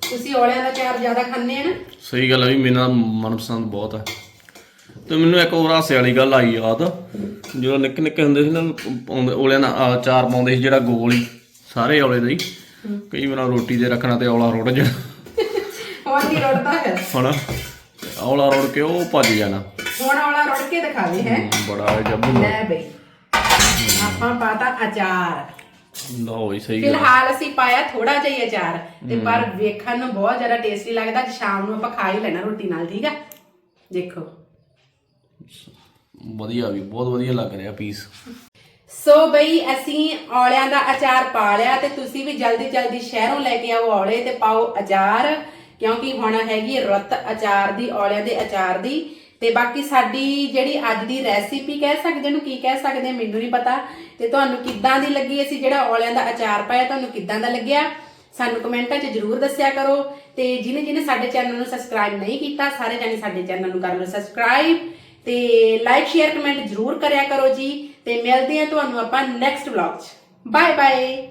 ਤੁਸੀਂ ਔਲਿਆਂ ਦਾ ਅਚਾਰ ਜ਼ਿਆਦਾ ਖਾਂਦੇ ਆ ਨਾ? ਸਹੀ ਗੱਲ ਹੈ ਵੀ ਮੇਰਾ ਮਨਪਸੰਦ ਬਹੁਤ ਹੈ ਤੇ ਮੈਨੂੰ ਇੱਕ ਹੋਰ ਹਾਸੇ ਵਾਲੀ ਗੱਲ ਆਈ ਯਾਦ। ਜਦੋਂ ਨਿੱਕੇ ਨਿੱਕੇ ਹੁੰਦੇ ਸੀ ਨਾ ਪਾਉਂਦੇ ਔਲਿਆਂ ਦਾ ਅਚਾਰ ਪਾਉਂਦੇ ਸੀ ਜਿਹੜਾ ਗੋਲ ਹੀ ਸਾਰੇ ਔਲੇ ਦਾ ਹੀ। ਕਈ ਵਾਰ ਰੋਟੀ ਦੇ ਰੱਖਣਾ ਤੇ ਔਲਾ ਰੁੜ ਜਾਣਾ। ਹੋਰ ਕੀ ਰੋੜਦਾ ਹੈ ਹਨਾ ਤੇ ਔਲਾ ਰੁੜ ਕੇ ਉਹ ਭੱਜ ਜਾਣਾ। ਹੁਣ ਔਲਾ ਰੋੜ ਕੇ ਦਿਖਾਵੇ ਹੈ? ਬੜਾ ਜੱਬ ਲੈ ਬਈ। ਆਪਾਂ ਪਾਤਾ ਅਚਾਰ। ਲਓ ਜੀ ਸਹੀ ਗੱਲ। ਫਿਲਹਾਲ ਅਸੀਂ ਪਾਇਆ ਥੋੜਾ ਜਿਹਾ ਹੀ ਅਚਾਰ। ਤੇ ਪਰ ਵੇਖਣ ਨੂੰ ਬਹੁਤ ਜ਼ਿਆਦਾ ਟੇਸਟੀ ਲੱਗਦਾ ਅੱਜ ਸ਼ਾਮ ਨੂੰ ਆਪਾਂ ਖਾ ਹੀ ਲੈਣਾ ਰੋਟੀ ਨਾਲ ਠੀਕ ਆ? ਦੇਖੋ। ਵਧੀਆ ਵੀ, ਬਹੁਤ ਵਧੀਆ ਲੱਗ ਰਿਹਾ ਪੀਸ ਸੋ ਬਈ, ਅਸੀਂ ਔਲਿਆਂ ਦਾ ਅਚਾਰ ਪਾ ਲਿਆ ਤੇ ਤੁਸੀਂ ਵੀ ਜਲਦੀ ਜਲਦੀ ਸ਼ਹਿਰੋਂ ਲੈ ਕੇ ਆਓ ਔਲੇ ਤੇ ਪਾਓ ਅਚਾਰ, ਕਿਉਂਕਿ ਹੁਣ ਹੈਗੀ ਰੁੱਤ ਅਚਾਰ ਦੀ, ਔਲਿਆਂ ਦੇ ਅਚਾਰ ਦੀ। ਤੇ ਬਾਕੀ ਸਾਡੀ ਜਿਹੜੀ ਅੱਜ ਦੀ ਰੈਸਿਪੀ ਕਹਿ ਸਕਦੇ ਨੂੰ, ਕੀ ਕਹਿ ਸਕਦੇ ਮੈਨੂੰ ਨਹੀਂ ਪਤਾ। ਤੇ ਤੁਹਾਨੂੰ ਕਿੱਦਾਂ ਦੀ ਲੱਗੀ ਅਸੀਂ ਜਿਹੜਾ ਔਲਿਆਂ ਦਾ ਅਚਾਰ ਪਾਇਆ, ਤੁਹਾਨੂੰ ਕਿੱਦਾਂ ਦਾ ਲੱਗਿਆ? ਸਾਨੂੰ ਕਮੈਂਟਾਂ 'ਚ ਜਰੂਰ ਦੱਸਿਆ ਕਰੋ। ਤੇ ਜਿਹਨੇ ਜਿਹਨੇ ਸਾਡੇ ਚੈਨਲ ਨੂੰ ਸਬਸਕ੍ਰਾਈਬ ਨਹੀਂ ਕੀਤਾ, ਸਾਰੇ ਜਾਣੇ ਸਾਡੇ ਚੈਨਲ ਨੂੰ ਕਰ ਲਓ ਸਬਸਕ੍ਰਾਈਬ ਤੇ ਲਾਈਕ ਸ਼ੇਅਰ ਕਮੈਂਟ ਜਰੂਰ ਕਰਿਆ ਕਰੋ ਜੀ ਤੇ ਮਿਲਦੇ ਹਾਂ ਤੁਹਾਨੂੰ ਆਪਾਂ ਨੈਕਸਟ ਵਲੌਗ 'ਚ। Bye bye